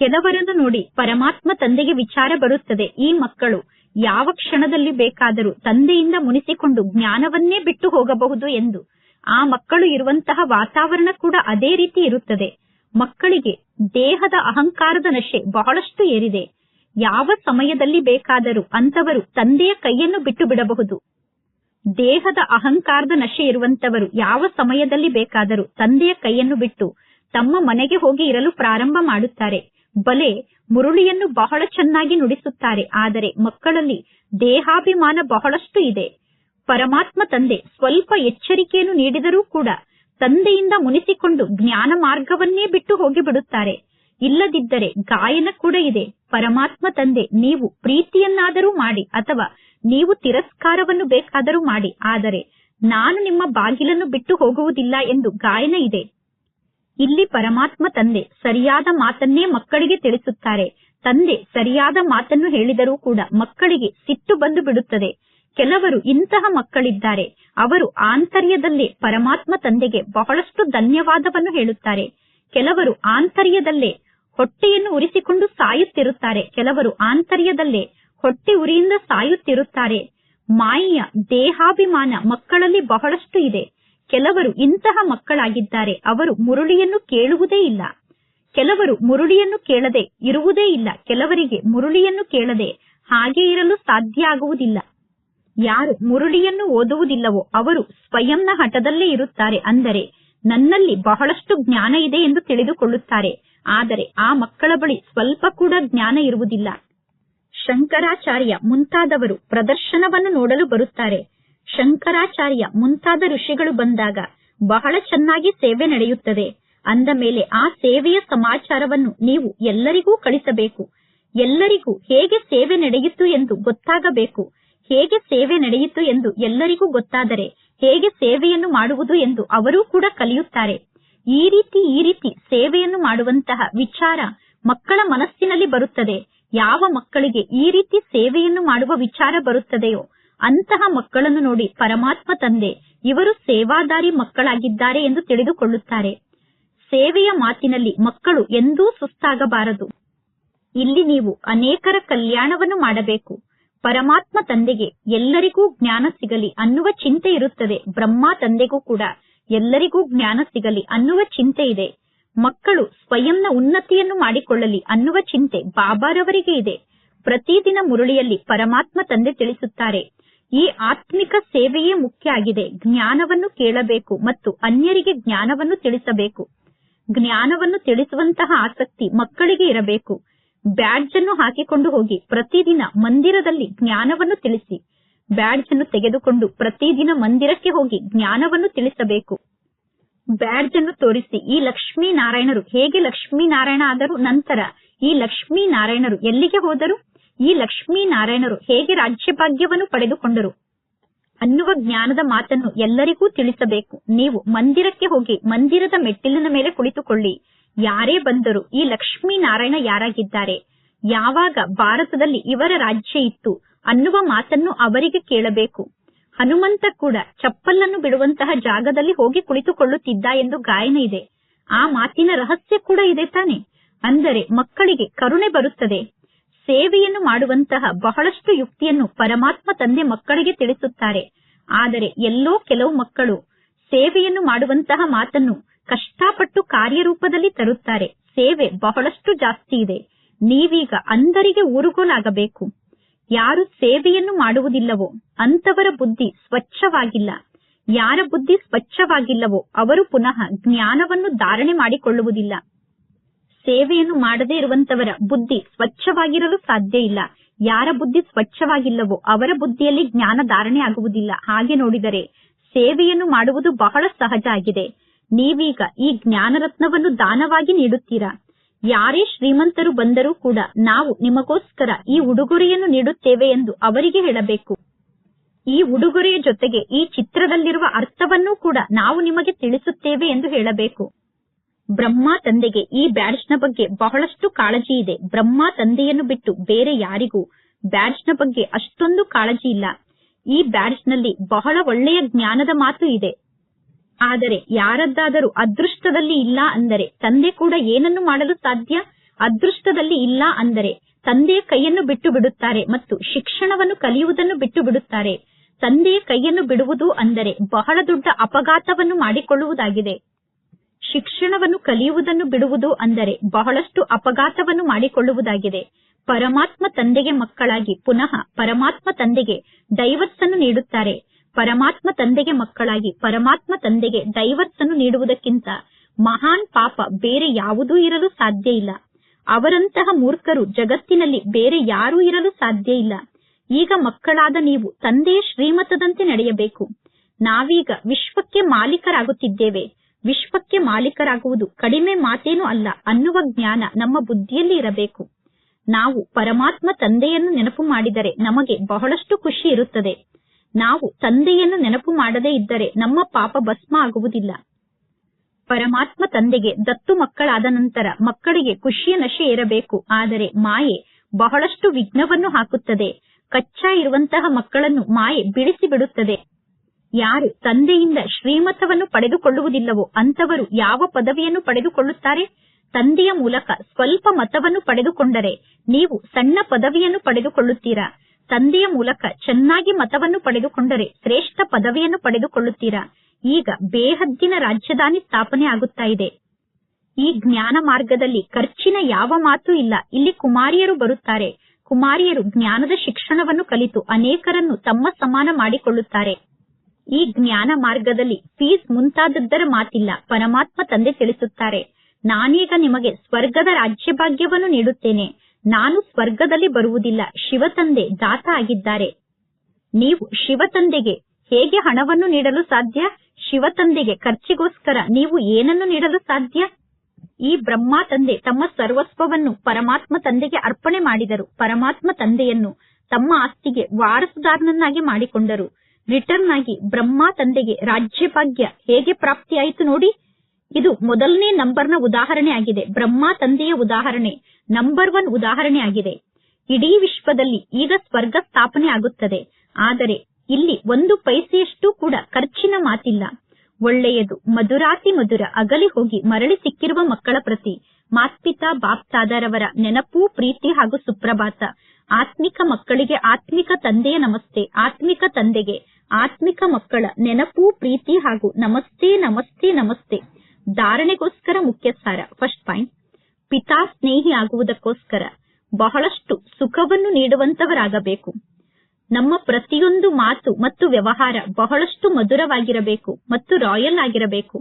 ಕೆಲವರನ್ನು ನೋಡಿ ಪರಮಾತ್ಮ ತಂದೆಗೆ ವಿಚಾರ ಬರುತ್ತದೆ. ಈ ಮಕ್ಕಳು ಯಾವ ಕ್ಷಣದಲ್ಲಿ ಬೇಕಾದರೂ ತಂದೆಯಿಂದ ಮುನಿಸಿಕೊಂಡು ಜ್ಞಾನವನ್ನೇ ಬಿಟ್ಟು ಹೋಗಬಹುದು ಎಂದು. ಆ ಮಕ್ಕಳು ಇರುವಂತಹ ವಾತಾವರಣ ಕೂಡ ಅದೇ ರೀತಿ ಇರುತ್ತದೆ. ಮಕ್ಕಳಿಗೆ ದೇಹದ ಅಹಂಕಾರದ ನಶೆ ಬಹಳಷ್ಟು ಏರಿದೆ. ಯಾವ ಸಮಯದಲ್ಲಿ ಬೇಕಾದರೂ ಅಂತವರು ತಂದೆಯ ಕೈಯನ್ನು ಬಿಟ್ಟು ಬಿಡಬಹುದು. ದೇಹದ ಅಹಂಕಾರದ ನಶೆ ಇರುವಂತವರು ಯಾವ ಸಮಯದಲ್ಲಿ ಬೇಕಾದರೂ ತಂದೆಯ ಕೈಯನ್ನು ಬಿಟ್ಟು ತಮ್ಮ ಮನೆಗೆ ಹೋಗಿ ಇರಲು ಪ್ರಾರಂಭ ಮಾಡುತ್ತಾರೆ. ಬಲೆ ಮುರುಳಿಯನ್ನು ಬಹಳ ಚೆನ್ನಾಗಿ ನುಡಿಸುತ್ತಾರೆ, ಆದರೆ ಮಕ್ಕಳಲ್ಲಿ ದೇಹಾಭಿಮಾನ ಬಹಳಷ್ಟು ಇದೆ. ಪರಮಾತ್ಮ ತಂದೆ ಸ್ವಲ್ಪ ಎಚ್ಚರಿಕೆಯನ್ನು ನೀಡಿದರೂ ಕೂಡ ತಂದೆಯಿಂದ ಮುನಿಸಿಕೊಂಡು ಜ್ಞಾನ ಮಾರ್ಗವನ್ನೇ ಬಿಟ್ಟು ಹೋಗಿಬಿಡುತ್ತಾರೆ. ಇಲ್ಲದಿದ್ದರೆ ಗಾಯನ ಕೂಡ ಇದೆ. ಪರಮಾತ್ಮ ತಂದೆ, ನೀವು ಪ್ರೀತಿಯನ್ನಾದರೂ ಮಾಡಿ ಅಥವಾ ನೀವು ತಿರಸ್ಕಾರವನ್ನು ಬೇಕಾದರೂ ಮಾಡಿ. ಆದರೆ ನಾನು ನಿಮ್ಮ ಬಾಗಿಲನ್ನು ಬಿಟ್ಟು ಹೋಗುವುದಿಲ್ಲ ಎಂದು ಗಾಯನ ಇದೆ. ಇಲ್ಲಿ ಪರಮಾತ್ಮ ತಂದೆ ಸರಿಯಾದ ಮಾತನ್ನೇ ಮಕ್ಕಳಿಗೆ ತಿಳಿಸುತ್ತಾರೆ. ತಂದೆ ಸರಿಯಾದ ಮಾತನ್ನು ಹೇಳಿದರೂ ಕೂಡ ಮಕ್ಕಳಿಗೆ ಸಿಟ್ಟು ಬಂದು ಬಿಡುತ್ತದೆ. ಕೆಲವರು ಇಂತಹ ಮಕ್ಕಳಿದ್ದಾರೆ. ಅವರು ಆಂತರ್ಯದಲ್ಲೇ ಪರಮಾತ್ಮ ತಂದೆಗೆ ಬಹಳಷ್ಟು ಧನ್ಯವಾದವನ್ನು ಹೇಳುತ್ತಾರೆ. ಕೆಲವರು ಆಂತರ್ಯದಲ್ಲೇ ಹೊಟ್ಟೆಯನ್ನು ಉರಿಸಿಕೊಂಡು ಸಾಯುತ್ತಿರುತ್ತಾರೆ. ಕೆಲವರು ಆಂತರ್ಯದಲ್ಲೇ ಹೊಟ್ಟೆ ಉರಿಯಿಂದ ಸಾಯುತ್ತಿರುತ್ತಾರೆ. ಮಾಯೆಯ ದೇಹಾಭಿಮಾನ ಮಕ್ಕಳಲ್ಲಿ ಬಹಳಷ್ಟು ಇದೆ. ಕೆಲವರು ಇಂತಹ ಮಕ್ಕಳಾಗಿದ್ದಾರೆ. ಅವರು ಮುರುಳಿಯನ್ನು ಕೇಳುವುದೇ ಇಲ್ಲ. ಕೆಲವರು ಮುರುಳಿಯನ್ನು ಕೇಳದೆ ಇರುವುದೇ ಇಲ್ಲ. ಕೆಲವರಿಗೆ ಮುರುಳಿಯನ್ನು ಕೇಳದೆ ಹಾಗೆ ಇರಲು ಸಾಧ್ಯ ಆಗುವುದಿಲ್ಲ. ಯಾರು ಮುರುಳಿಯನ್ನು ಓದುವುದಿಲ್ಲವೋ ಅವರು ಸ್ವಯಂನ ಹಠದಲ್ಲೇ ಇರುತ್ತಾರೆ ಅಂದರೆ ನನ್ನಲ್ಲಿ ಬಹಳಷ್ಟು ಜ್ಞಾನ ಇದೆ ಎಂದು ತಿಳಿದುಕೊಳ್ಳುತ್ತಾರೆ. ಆದರೆ ಆ ಮಕ್ಕಳ ಬಳಿ ಸ್ವಲ್ಪ ಕೂಡ ಜ್ಞಾನ ಇರುವುದಿಲ್ಲ. ಶಂಕರಾಚಾರ್ಯ ಮುಂತಾದವರು ಪ್ರದರ್ಶನವನ್ನು ನೋಡಲು ಬರುತ್ತಾರೆ. ಶಂಕರಾಚಾರ್ಯ ಮುಂತಾದ ಋಷಿಗಳು ಬಂದಾಗ ಬಹಳ ಚೆನ್ನಾಗಿ ಸೇವೆ ನಡೆಯುತ್ತದೆ. ಅಂದ ಮೇಲೆ ಆ ಸೇವೆಯ ಸಮಾಚಾರವನ್ನು ನೀವು ಎಲ್ಲರಿಗೂ ಕಳಿಸಬೇಕು. ಎಲ್ಲರಿಗೂ ಹೇಗೆ ಸೇವೆ ನಡೆಯಿತು ಎಂದು ಗೊತ್ತಾಗಬೇಕು. ಹೇಗೆ ಸೇವೆ ನಡೆಯಿತು ಎಂದು ಎಲ್ಲರಿಗೂ ಗೊತ್ತಾದರೆ ಹೇಗೆ ಸೇವೆಯನ್ನು ಮಾಡುವುದು ಎಂದು ಅವರೂ ಕೂಡ ಕಲಿಯುತ್ತಾರೆ. ಈ ರೀತಿ ಈ ರೀತಿ ಸೇವೆಯನ್ನು ಮಾಡುವಂತಹ ವಿಚಾರ ಮಕ್ಕಳ ಮನಸ್ಸಿನಲ್ಲಿ ಬರುತ್ತದೆ. ಯಾವ ಮಕ್ಕಳಿಗೆ ಈ ರೀತಿ ಸೇವೆಯನ್ನು ಮಾಡುವ ವಿಚಾರ ಬರುತ್ತದೆಯೋ, ಅಂತಹ ಮಕ್ಕಳನ್ನು ನೋಡಿ ಪರಮಾತ್ಮ ತಂದೆ ಇವರು ಸೇವಾದಾರಿ ಮಕ್ಕಳಾಗಿದ್ದಾರೆ ಎಂದು ತಿಳಿದುಕೊಳ್ಳುತ್ತಾರೆ. ಸೇವೆಯ ಮಾತಿನಲ್ಲಿ ಮಕ್ಕಳು ಎಂದೂ ಸುಸ್ತಾಗಬಾರದು. ಇಲ್ಲಿ ನೀವು ಅನೇಕರ ಕಲ್ಯಾಣವನ್ನು ಮಾಡಬೇಕು. ಪರಮಾತ್ಮ ತಂದೆಗೆ ಎಲ್ಲರಿಗೂ ಜ್ಞಾನ ಸಿಗಲಿ ಅನ್ನುವ ಚಿಂತೆ ಇರುತ್ತದೆ. ಬ್ರಹ್ಮ ತಂದೆಗೂ ಕೂಡ ಎಲ್ಲರಿಗೂ ಜ್ಞಾನ ಸಿಗಲಿ ಅನ್ನುವ ಚಿಂತೆ ಇದೆ. ಮಕ್ಕಳು ಸ್ವಯಂನ ಉನ್ನತಿಯನ್ನು ಮಾಡಿಕೊಳ್ಳಲಿ ಅನ್ನುವ ಚಿಂತೆ ಬಾಬಾರವರಿಗೆ ಇದೆ. ಪ್ರತಿದಿನ ಮುರುಳಿಯಲ್ಲಿ ಪರಮಾತ್ಮ ತಂದೆ ತಿಳಿಸುತ್ತಾರೆ, ಈ ಆತ್ಮಿಕ ಸೇವೆಯೇ ಮುಖ್ಯ ಆಗಿದೆ. ಜ್ಞಾನವನ್ನು ಕೇಳಬೇಕು ಮತ್ತು ಅನ್ಯರಿಗೆ ಜ್ಞಾನವನ್ನು ತಿಳಿಸಬೇಕು. ಜ್ಞಾನವನ್ನು ತಿಳಿಸುವಂತಹ ಆಸಕ್ತಿ ಮಕ್ಕಳಿಗೆ ಇರಬೇಕು. ಬ್ಯಾಡ್ಜ್ ಅನ್ನು ಹಾಕಿಕೊಂಡು ಹೋಗಿ ಪ್ರತಿದಿನ ಮಂದಿರದಲ್ಲಿ ಜ್ಞಾನವನ್ನು ತಿಳಿಸಿ. ಬ್ಯಾಡ್ಜ್ ಅನ್ನು ತೆಗೆದುಕೊಂಡು ಪ್ರತಿದಿನ ಮಂದಿರಕ್ಕೆ ಹೋಗಿ ಜ್ಞಾನವನ್ನು ತಿಳಿಸಬೇಕು. ಬ್ಯಾಡ್ಜ್ ಅನ್ನು ತೋರಿಸಿ ಈ ಲಕ್ಷ್ಮೀ ನಾರಾಯಣರು ಹೇಗೆ ಲಕ್ಷ್ಮೀ ನಾರಾಯಣ ಆದರು, ನಂತರ ಈ ಲಕ್ಷ್ಮೀ ನಾರಾಯಣರು ಎಲ್ಲಿಗೆ ಹೋದರು, ಈ ಲಕ್ಷ್ಮೀ ನಾರಾಯಣರು ಹೇಗೆ ರಾಜ್ಯಭಾಗ್ಯವನ್ನು ಪಡೆದುಕೊಂಡರು ಅನ್ನುವ ಜ್ಞಾನದ ಮಾತನ್ನು ಎಲ್ಲರಿಗೂ ತಿಳಿಸಬೇಕು. ನೀವು ಮಂದಿರಕ್ಕೆ ಹೋಗಿ ಮಂದಿರದ ಮೆಟ್ಟಿಲಿನ ಮೇಲೆ ಕುಳಿತುಕೊಳ್ಳಿ. ಯಾರೇ ಬಂದರು ಈ ಲಕ್ಷ್ಮೀನಾರಾಯಣ ಯಾರಾಗಿದ್ದಾರೆ? ಯಾವಾಗ ಭಾರತದಲ್ಲಿ ಇವರ ರಾಜ್ಯ ಇತ್ತು ಅನ್ನುವ ಮಾತನ್ನು ಅವರಿಗೆ ಕೇಳಬೇಕು. ಹನುಮಂತ ಕೂಡ ಚಪ್ಪಲನ್ನು ಬಿಡುವಂತಹ ಜಾಗದಲ್ಲಿ ಹೋಗಿ ಕುಳಿತುಕೊಳ್ಳುತ್ತಿದ್ದ ಎಂದು ಗಾಯನ ಇದೆ. ಆ ಮಾತಿನ ರಹಸ್ಯ ಕೂಡ ಇದೆ ತಾನೆ. ಅಂದರೆ ಮಕ್ಕಳಿಗೆ ಕರುಣೆ ಬರುತ್ತದೆ. ಸೇವೆಯನ್ನು ಮಾಡುವಂತಹ ಬಹಳಷ್ಟು ಯುಕ್ತಿಯನ್ನು ಪರಮಾತ್ಮ ತಂದೆ ಮಕ್ಕಳಿಗೆ ತಿಳಿಸುತ್ತಾರೆ. ಆದರೆ ಎಲ್ಲೋ ಕೆಲವು ಮಕ್ಕಳು ಸೇವೆಯನ್ನು ಮಾಡುವಂತಹ ಮಾತನ್ನು ಕಾರ್ಯರೂಪದಲ್ಲಿ ತರುತ್ತಾರೆ. ಸೇವೆ ಬಹಳಷ್ಟು ಜಾಸ್ತಿ ಇದೆ. ನೀವೀಗ ಅಂಧರಿಗೆ ಊರುಗೋಲಾಗಬೇಕು. ಯಾರು ಸೇವೆಯನ್ನು ಮಾಡುವುದಿಲ್ಲವೋ ಅಂತವರ ಬುದ್ಧಿ ಸ್ವಚ್ಛವಾಗಿಲ್ಲ. ಯಾರ ಬುದ್ಧಿ ಸ್ವಚ್ಛವಾಗಿಲ್ಲವೋ ಅವರು ಪುನಃ ಜ್ಞಾನವನ್ನು ಧಾರಣೆ ಮಾಡಿಕೊಳ್ಳುವುದಿಲ್ಲ. ಸೇವೆಯನ್ನು ಮಾಡದೇ ಇರುವಂತವರ ಬುದ್ಧಿ ಸ್ವಚ್ಛವಾಗಿರಲು ಸಾಧ್ಯ ಇಲ್ಲ. ಯಾರ ಬುದ್ಧಿ ಸ್ವಚ್ಛವಾಗಿಲ್ಲವೋ ಅವರ ಬುದ್ಧಿಯಲ್ಲಿ ಜ್ಞಾನ ಧಾರಣೆ ಆಗುವುದಿಲ್ಲ. ಹಾಗೆ ನೋಡಿದರೆ ಸೇವೆಯನ್ನು ಮಾಡುವುದು ಬಹಳ ಸಹಜ ಆಗಿದೆ. ನೀವೀಗ ಈ ಜ್ಞಾನರತ್ನವನ್ನು ದಾನವಾಗಿ ನೀಡುತ್ತೀರಾ? ಯಾರೇ ಶ್ರೀಮಂತರು ಬಂದರೂ ಕೂಡ ನಾವು ನಿಮಗೋಸ್ಕರ ಈ ಉಡುಗೊರೆಯನ್ನು ನೀಡುತ್ತೇವೆ ಎಂದು ಅವರಿಗೆ ಹೇಳಬೇಕು. ಈ ಉಡುಗೊರೆಯ ಜೊತೆಗೆ ಈ ಚಿತ್ರದಲ್ಲಿರುವ ಅರ್ಥವನ್ನೂ ಕೂಡ ನಾವು ನಿಮಗೆ ತಿಳಿಸುತ್ತೇವೆ ಎಂದು ಹೇಳಬೇಕು. ಬ್ರಹ್ಮ ತಂದೆಗೆ ಈ ಬ್ಯಾಡ್ಜ್ನ ಬಗ್ಗೆ ಬಹಳಷ್ಟು ಕಾಳಜಿ ಇದೆ. ಬ್ರಹ್ಮ ತಂದೆಯನ್ನು ಬಿಟ್ಟು ಬೇರೆ ಯಾರಿಗೂ ಬ್ಯಾಡ್ಜ್ನ ಬಗ್ಗೆ ಅಷ್ಟೊಂದು ಕಾಳಜಿ ಇಲ್ಲ. ಈ ಬ್ಯಾಡ್ಜ್ನಲ್ಲಿ ಬಹಳ ಒಳ್ಳೆಯ ಜ್ಞಾನದ ಮಾತು ಇದೆ. ಆದರೆ ಯಾರದ್ದಾದರೂ ಅದೃಷ್ಟದಲ್ಲಿ ಇಲ್ಲ ಅಂದರೆ ತಂದೆ ಕೂಡ ಏನನ್ನು ಮಾಡಲು ಸಾಧ್ಯ? ಅದೃಷ್ಟದಲ್ಲಿ ಇಲ್ಲ ಅಂದರೆ ತಂದೆಯ ಕೈಯನ್ನು ಬಿಟ್ಟು ಬಿಡುತ್ತಾರೆ ಮತ್ತು ಶಿಕ್ಷಣವನ್ನು ಕಲಿಯುವುದನ್ನು ಬಿಟ್ಟು ಬಿಡುತ್ತಾರೆ. ತಂದೆಯ ಕೈಯನ್ನು ಬಿಡುವುದು ಅಂದರೆ ಬಹಳ ದೊಡ್ಡ ಅಪಘಾತವನ್ನು ಮಾಡಿಕೊಳ್ಳುವುದಾಗಿದೆ. ಶಿಕ್ಷಣವನ್ನು ಕಲಿಯುವುದನ್ನು ಬಿಡುವುದು ಅಂದರೆ ಬಹಳಷ್ಟು ಅಪಘಾತವನ್ನು ಮಾಡಿಕೊಳ್ಳುವುದಾಗಿದೆ. ಪರಮಾತ್ಮ ತಂದೆಗೆ ಮಕ್ಕಳಾಗಿ ಪುನಃ ಪರಮಾತ್ಮ ತಂದೆಗೆ ಡೈವರ್ಸ್ ಅನ್ನು ನೀಡುತ್ತಾರೆ. ಪರಮಾತ್ಮ ತಂದೆಗೆ ಮಕ್ಕಳಾಗಿ, ಪರಮಾತ್ಮ ತಂದೆಗೆ ಡೈವರ್ಸ್ ನೀಡುವುದಕ್ಕಿಂತ ಮಹಾನ್ ಪಾಪ ಬೇರೆ ಯಾವುದೂ ಇರಲು ಸಾಧ್ಯ ಇಲ್ಲ. ಅವರಂತಹ ಮೂರ್ಖರು ಜಗತ್ತಿನಲ್ಲಿ ಬೇರೆ ಯಾರೂ ಇರಲು ಸಾಧ್ಯ ಇಲ್ಲ. ಈಗ ಮಕ್ಕಳಾದ ನೀವು ತಂದೆಯ ಶ್ರೀಮತದಂತೆ ನಡೆಯಬೇಕು. ನಾವೀಗ ವಿಶ್ವಕ್ಕೆ ಮಾಲೀಕರಾಗುತ್ತಿದ್ದೇವೆ. ವಿಶ್ವಕ್ಕೆ ಮಾಲೀಕರಾಗುವುದು ಕಡಿಮೆ ಮಾತೇನೂ ಅಲ್ಲ, ಅನ್ನುವ ಜ್ಞಾನ ನಮ್ಮ ಬುದ್ಧಿಯಲ್ಲಿ ಇರಬೇಕು. ನಾವು ಪರಮಾತ್ಮ ತಂದೆಯನ್ನು ನೆನಪು ಮಾಡಿದರೆ ನಮಗೆ ಬಹಳಷ್ಟು ಖುಷಿ ಇರುತ್ತದೆ. ನಾವು ತಂದೆಯನ್ನು ನೆನಪು ಮಾಡದೇ ಇದ್ದರೆ ನಮ್ಮ ಪಾಪ ಭಸ್ಮ ಆಗುವುದಿಲ್ಲ. ಪರಮಾತ್ಮ ತಂದೆಗೆ ದತ್ತು ಮಕ್ಕಳಾದ ನಂತರ ಮಕ್ಕಳಿಗೆ ಖುಷಿಯ ನಶೆ ಇರಬೇಕು ಆದರೆ ಮಾಯೆ ಬಹಳಷ್ಟು ವಿಘ್ನವನ್ನು ಹಾಕುತ್ತದೆ. ಕಚ್ಚಾ ಇರುವಂತಹ ಮಕ್ಕಳನ್ನು ಮಾಯೆ ಬಿಡಿಸಿ ಬಿಡುತ್ತದೆ ಯಾರು ತಂದೆಯಿಂದ ಶ್ರೀಮತವನ್ನು ಪಡೆದುಕೊಳ್ಳುವುದಿಲ್ಲವೋ ಅಂತವರು ಯಾವ ಪದವಿಯನ್ನು ಪಡೆದುಕೊಳ್ಳುತ್ತಾರೆ? ತಂದೆಯ ಮೂಲಕ ಸ್ವಲ್ಪ ಮತವನ್ನು ಪಡೆದುಕೊಂಡರೆ ನೀವು ಸಣ್ಣ ಪದವಿಯನ್ನು ಪಡೆದುಕೊಳ್ಳುತ್ತೀರಾ? ತಂದೆಯ ಮೂಲಕ ಚೆನ್ನಾಗಿ ಮತವನ್ನು ಪಡೆದುಕೊಂಡರೆ ಶ್ರೇಷ್ಠ ಪದವಿಯನ್ನು ಪಡೆದುಕೊಳ್ಳುತ್ತೀರಾ? ಈಗ ಬೇಹದ್ದಿನ ರಾಜಧಾನಿ ಸ್ಥಾಪನೆ ಆಗುತ್ತಾ ಇದೆ. ಈ ಜ್ಞಾನ ಮಾರ್ಗದಲ್ಲಿ ಖರ್ಚಿನ ಯಾವ ಮಾತು ಇಲ್ಲ. ಇಲ್ಲಿ ಕುಮಾರಿಯರು ಬರುತ್ತಾರೆ. ಕುಮಾರಿಯರು ಜ್ಞಾನದ ಶಿಕ್ಷಣವನ್ನು ಕಲಿತು ಅನೇಕರನ್ನು ತಮ್ಮ ಸಮಾನ ಮಾಡಿಕೊಳ್ಳುತ್ತಾರೆ. ಈ ಜ್ಞಾನ ಮಾರ್ಗದಲ್ಲಿ ಫೀಸ್ ಮುಂತಾದದ್ದರ ಮಾತಿಲ್ಲ. ಪರಮಾತ್ಮ ತಂದೆ ತಿಳಿಸುತ್ತಾರೆ. ನಾನೀಗ ನಿಮಗೆ ಸ್ವರ್ಗದ ರಾಜ್ಯಭಾಗ್ಯವನ್ನು ನೀಡುತ್ತೇನೆ. ನಾನು ಸ್ವರ್ಗದಲ್ಲಿ ಬರುವುದಿಲ್ಲ, ಶಿವತಂದೆ ದಾತ ಆಗಿದ್ದಾರೆ. ನೀವು ಶಿವತಂದೆಗೆ ಹೇಗೆ ಹಣವನ್ನು ನೀಡಲು ಸಾಧ್ಯ? ಶಿವತಂದೆಗೆ ಖರ್ಚಿಗೋಸ್ಕರ ನೀವು ಏನನ್ನು ನೀಡಲು ಸಾಧ್ಯ? ಈ ಬ್ರಹ್ಮ ತಂದೆ ತಮ್ಮ ಸರ್ವಸ್ವವನ್ನು ಪರಮಾತ್ಮ ತಂದೆಗೆ ಅರ್ಪಣೆ ಮಾಡಿದರು. ಪರಮಾತ್ಮ ತಂದೆಯನ್ನು ತಮ್ಮ ಆಸ್ತಿಗೆ ವಾರಸುದಾರನನ್ನಾಗಿ ಮಾಡಿಕೊಂಡರು. ರಿಟರ್ನ್ ಆಗಿ ಬ್ರಹ್ಮ ತಂದೆಗೆ ರಾಜ್ಯಭಾಗ್ಯ ಹೇಗೆ ಪ್ರಾಪ್ತಿಯಾಯಿತು ನೋಡಿ. ಇದು ಮೊದಲನೇ ನಂಬರ್ನ ಉದಾಹರಣೆ ಆಗಿದೆ. ಬ್ರಹ್ಮ ತಂದೆಯ ಉದಾಹರಣೆ. ನಂಬರ್ ಒನ್ ಉದಾಹರಣೆ ಆಗಿದೆ. ಇಡೀ ವಿಶ್ವದಲ್ಲಿ ಈಗ ಸ್ವರ್ಗ ಸ್ಥಾಪನೆ ಆಗುತ್ತದೆ. ಆದರೆ ಇಲ್ಲಿ ಒಂದು ಪೈಸೆಯಷ್ಟು ಕೂಡ ಖರ್ಚಿನ ಮಾತಿಲ್ಲ. ಒಳ್ಳೆಯದು, ಮಧುರಾತಿ ಮಧುರ, ಅಗಲಿ ಹೋಗಿ ಮರಳಿ ಸಿಕ್ಕಿರುವ ಮಕ್ಕಳ ಪ್ರತಿ. ಮಾತ್ಪಿತಾ ಬಾಪ್ತಾದರವರ ನೆನಪು, ಪ್ರೀತಿ ಹಾಗೂ ಸುಪ್ರಭಾತ. ಆತ್ಮಿಕ ಮಕ್ಕಳಿಗೆ ಆತ್ಮಿಕ ತಂದೆಯ ನಮಸ್ತೆ, ಆತ್ಮಿಕ ತಂದೆಗೆ ಆತ್ಮಿಕ ಮಕ್ಕಳ ನೆನಪು, ಪ್ರೀತಿ ಹಾಗೂ ನಮಸ್ತೆ ನಮಸ್ತೆ ನಮಸ್ತೆ. ಧಾರಣೆಗೋಸ್ಕರ ಮುಖ್ಯ ಸಾರ ಫಸ್ಟ್ ಪಾಯಿಂಟ್ ಪಿತಾ ಸ್ನೇಹಿ ಆಗುವುದಕ್ಕೋಸ್ಕರ ಬಹಳಷ್ಟು ಸುಖವನ್ನು ನೀಡುವಂತವರಾಗಬೇಕು. ನಮ್ಮ ಪ್ರತಿಯೊಂದು ಮಾತು ಮತ್ತು ವ್ಯವಹಾರ ಬಹಳಷ್ಟು ಮಧುರವಾಗಿರಬೇಕು ಮತ್ತು ರಾಯಲ್ ಆಗಿರಬೇಕು.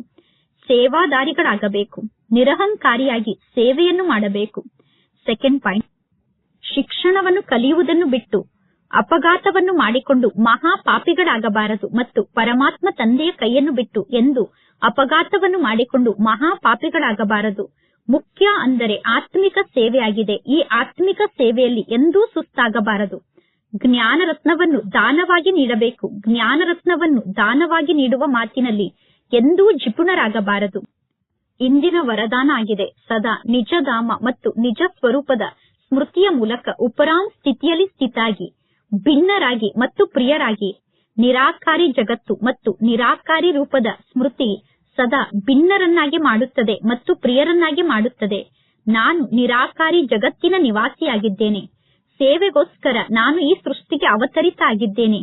ಸೇವಾದಾರಿಗಳಾಗಬೇಕು. ನಿರಹಂಕಾರಿಯಾಗಿ ಸೇವೆಯನ್ನು ಮಾಡಬೇಕು. ಸೆಕೆಂಡ್ ಪಾಯಿಂಟ್ ಶಿಕ್ಷಣವನ್ನು ಕಲಿಯುವುದನ್ನು ಬಿಟ್ಟು ಅಪಘಾತವನ್ನು ಮಾಡಿಕೊಂಡು ಮಹಾ ಪಾಪಿಗಳಾಗಬಾರದು ಮತ್ತು ಪರಮಾತ್ಮ ತಂದೆಯ ಕೈಯನ್ನು ಬಿಟ್ಟು ಎಂದು ಅಪಘಾತವನ್ನು ಮಾಡಿಕೊಂಡು ಮಹಾ ಪಾಪಿಗಳಾಗಬಾರದು. ಮುಖ್ಯ ಅಂದರೆ ಆತ್ಮಿಕ ಸೇವೆಯಾಗಿದೆ. ಈ ಆತ್ಮಿಕ ಸೇವೆಯಲ್ಲಿ ಎಂದೂ ಸುಸ್ತಾಗಬಾರದು. ಜ್ಞಾನ ರತ್ನವನ್ನು ದಾನವಾಗಿ ನೀಡಬೇಕು. ಜ್ಞಾನ ರತ್ನವನ್ನು ದಾನವಾಗಿ ನೀಡುವ ಮಾತಿನಲ್ಲಿ ಎಂದೂ ಜಿಪುಣರಾಗಬಾರದು ಇಂದಿನ ವರದಾನ ಆಗಿದೆ. ಸದಾ ನಿಜಧಾಮ ಮತ್ತು ನಿಜ ಸ್ವರೂಪದ ಸ್ಮೃತಿಯ ಮೂಲಕ ಉಪರಾಮ್ ಸ್ಥಿತಿಯಲ್ಲಿ ಸ್ಥಿತಾಗಿ. ಭಿನ್ನರಾಗಿ ಮತ್ತು ಪ್ರಿಯರಾಗಿ, ನಿರಾಕಾರಿ ಜಗತ್ತು ಮತ್ತು ನಿರಾಕಾರಿ ರೂಪದ ಸ್ಮೃತಿ ಸದಾ ಭಿನ್ನರನ್ನಾಗಿ ಮಾಡುತ್ತದೆ ಮತ್ತು ಪ್ರಿಯರನ್ನಾಗಿ ಮಾಡುತ್ತದೆ. ನಾನು ನಿರಾಕಾರಿ ಜಗತ್ತಿನ ನಿವಾಸಿಯಾಗಿದ್ದೇನೆ. ಸೇವೆಗೋಸ್ಕರ ನಾನು ಈ ಸೃಷ್ಟಿಗೆ ಅವತರಿತ ಆಗಿದ್ದೇನೆ.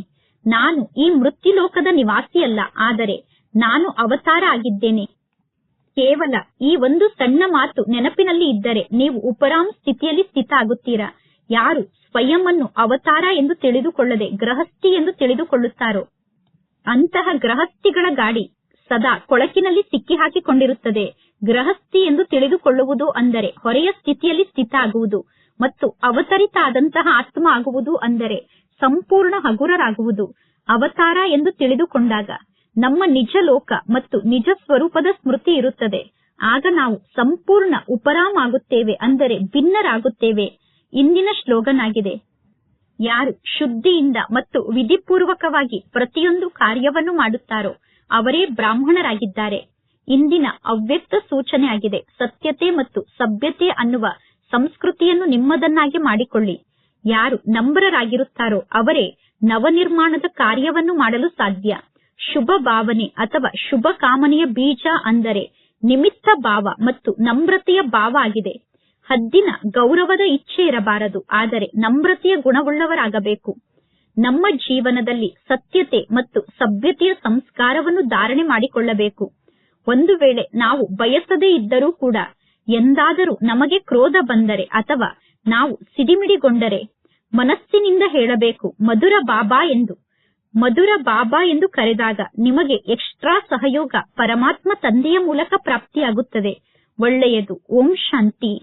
ನಾನು ಈ ಮೃತ್ಯುಲೋಕದ ನಿವಾಸಿಯಲ್ಲ, ಆದರೆ ನಾನು ಅವತಾರ ಆಗಿದ್ದೇನೆ. ಕೇವಲ ಈ ಒಂದು ಸಣ್ಣ ಮಾತು ನೆನಪಿನಲ್ಲಿ ಇದ್ದರೆ ನೀವು ಉಪರಾಮ್ ಸ್ಥಿತಿಯಲ್ಲಿ ಸ್ಥಿತ ಆಗುತ್ತೀರಾ ಯಾರು ಸ್ವಯಂ ಅನ್ನು ಅವತಾರ ಎಂದು ತಿಳಿದುಕೊಳ್ಳದೆ ಗೃಹಸ್ಥಿ ಎಂದು ತಿಳಿದುಕೊಳ್ಳುತ್ತಾರೋ? ಅಂತಹ ಗೃಹಸ್ಥಿಗಳ ಗಾಡಿ ಸದಾ ಕೊಳಕಿನಲ್ಲಿ ಸಿಕ್ಕಿ ಹಾಕಿಕೊಂಡಿರುತ್ತದೆ ಗೃಹಸ್ಥಿ ಎಂದು ತಿಳಿದುಕೊಳ್ಳುವುದು ಅಂದರೆ ಹೊರೆಯ ಸ್ಥಿತಿಯಲ್ಲಿ ಸ್ಥಿತ ಆಗುವುದು ಮತ್ತು ಅವತರಿತ ಆದಂತಹ ಆತ್ಮ ಆಗುವುದು ಅಂದರೆ ಸಂಪೂರ್ಣ ಹಗುರರಾಗುವುದು. ಅವತಾರ ಎಂದು ತಿಳಿದುಕೊಂಡಾಗ ನಮ್ಮ ನಿಜ ಲೋಕ ಮತ್ತು ನಿಜ ಸ್ವರೂಪದ ಸ್ಮೃತಿ ಇರುತ್ತದೆ. ಆಗ ನಾವು ಸಂಪೂರ್ಣ ಉಪರಾಮ್ ಆಗುತ್ತೇವೆ ಅಂದರೆ ಭಿನ್ನರಾಗುತ್ತೇವೆ. ಇಂದಿನ ಶ್ಲೋಗನ್ ಆಗಿದೆ. ಯಾರು ಶುದ್ಧಿಯಿಂದ ಮತ್ತು ವಿಧಿಪೂರ್ವಕವಾಗಿ ಪ್ರತಿಯೊಂದು ಕಾರ್ಯವನ್ನು ಮಾಡುತ್ತಾರೋ ಅವರೇ ಬ್ರಾಹ್ಮಣರಾಗಿದ್ದಾರೆ. ಇಂದಿನ ಅವ್ಯಕ್ತ ಸೂಚನೆ ಆಗಿದೆ. ಸತ್ಯತೆ ಮತ್ತು ಸಭ್ಯತೆ ಅನ್ನುವ ಸಂಸ್ಕೃತಿಯನ್ನು ನಿಮ್ಮದನ್ನಾಗಿ ಮಾಡಿಕೊಳ್ಳಿ. ಯಾರು ನಂಬರರಾಗಿರುತ್ತಾರೋ ಅವರೇ ನವನಿರ್ಮಾಣದ ಕಾರ್ಯವನ್ನು ಮಾಡಲು ಸಾಧ್ಯ. ಶುಭ ಭಾವನೆ ಅಥವಾ ಶುಭ ಕಾಮನೆಯ ಬೀಜ ಅಂದರೆ ನಿಮಿತ್ತ ಭಾವ ಮತ್ತು ನಮ್ರತೆಯ ಭಾವ ಆಗಿದೆ. ಹದ್ದಿನ ಗೌರವದ ಇಚ್ಛೆ ಇರಬಾರದು. ಆದರೆ ನಮ್ರತೆಯ ಗುಣವುಳ್ಳವರಾಗಬೇಕು. ನಮ್ಮ ಜೀವನದಲ್ಲಿ ಸತ್ಯತೆ ಮತ್ತು ಸಭ್ಯತೆಯ ಸಂಸ್ಕಾರವನ್ನು ಧಾರಣೆ ಮಾಡಿಕೊಳ್ಳಬೇಕು. ಒಂದು ವೇಳೆ ನಾವು ಬಯಸದೇ ಇದ್ದರೂ ಕೂಡ ಎಂದಾದರೂ ನಮಗೆ ಕ್ರೋಧ ಬಂದರೆ ಅಥವಾ ನಾವು ಸಿಡಿಮಿಡಿಗೊಂಡರೆ ಮನಸ್ಸಿನಿಂದ ಹೇಳಬೇಕು, ಮಧುರ ಬಾಬಾ ಎಂದು. ಮಧುರ ಬಾಬಾ ಎಂದು ಕರೆದಾಗ ನಿಮಗೆ ಎಕ್ಸ್ಟ್ರಾ ಸಹಯೋಗ ಪರಮಾತ್ಮ ತಂದೆಯ ಮೂಲಕ ಪ್ರಾಪ್ತಿಯಾಗುತ್ತದೆ. ಒಳ್ಳೆಯದು. ಓಂ ಶಾಂತಿ.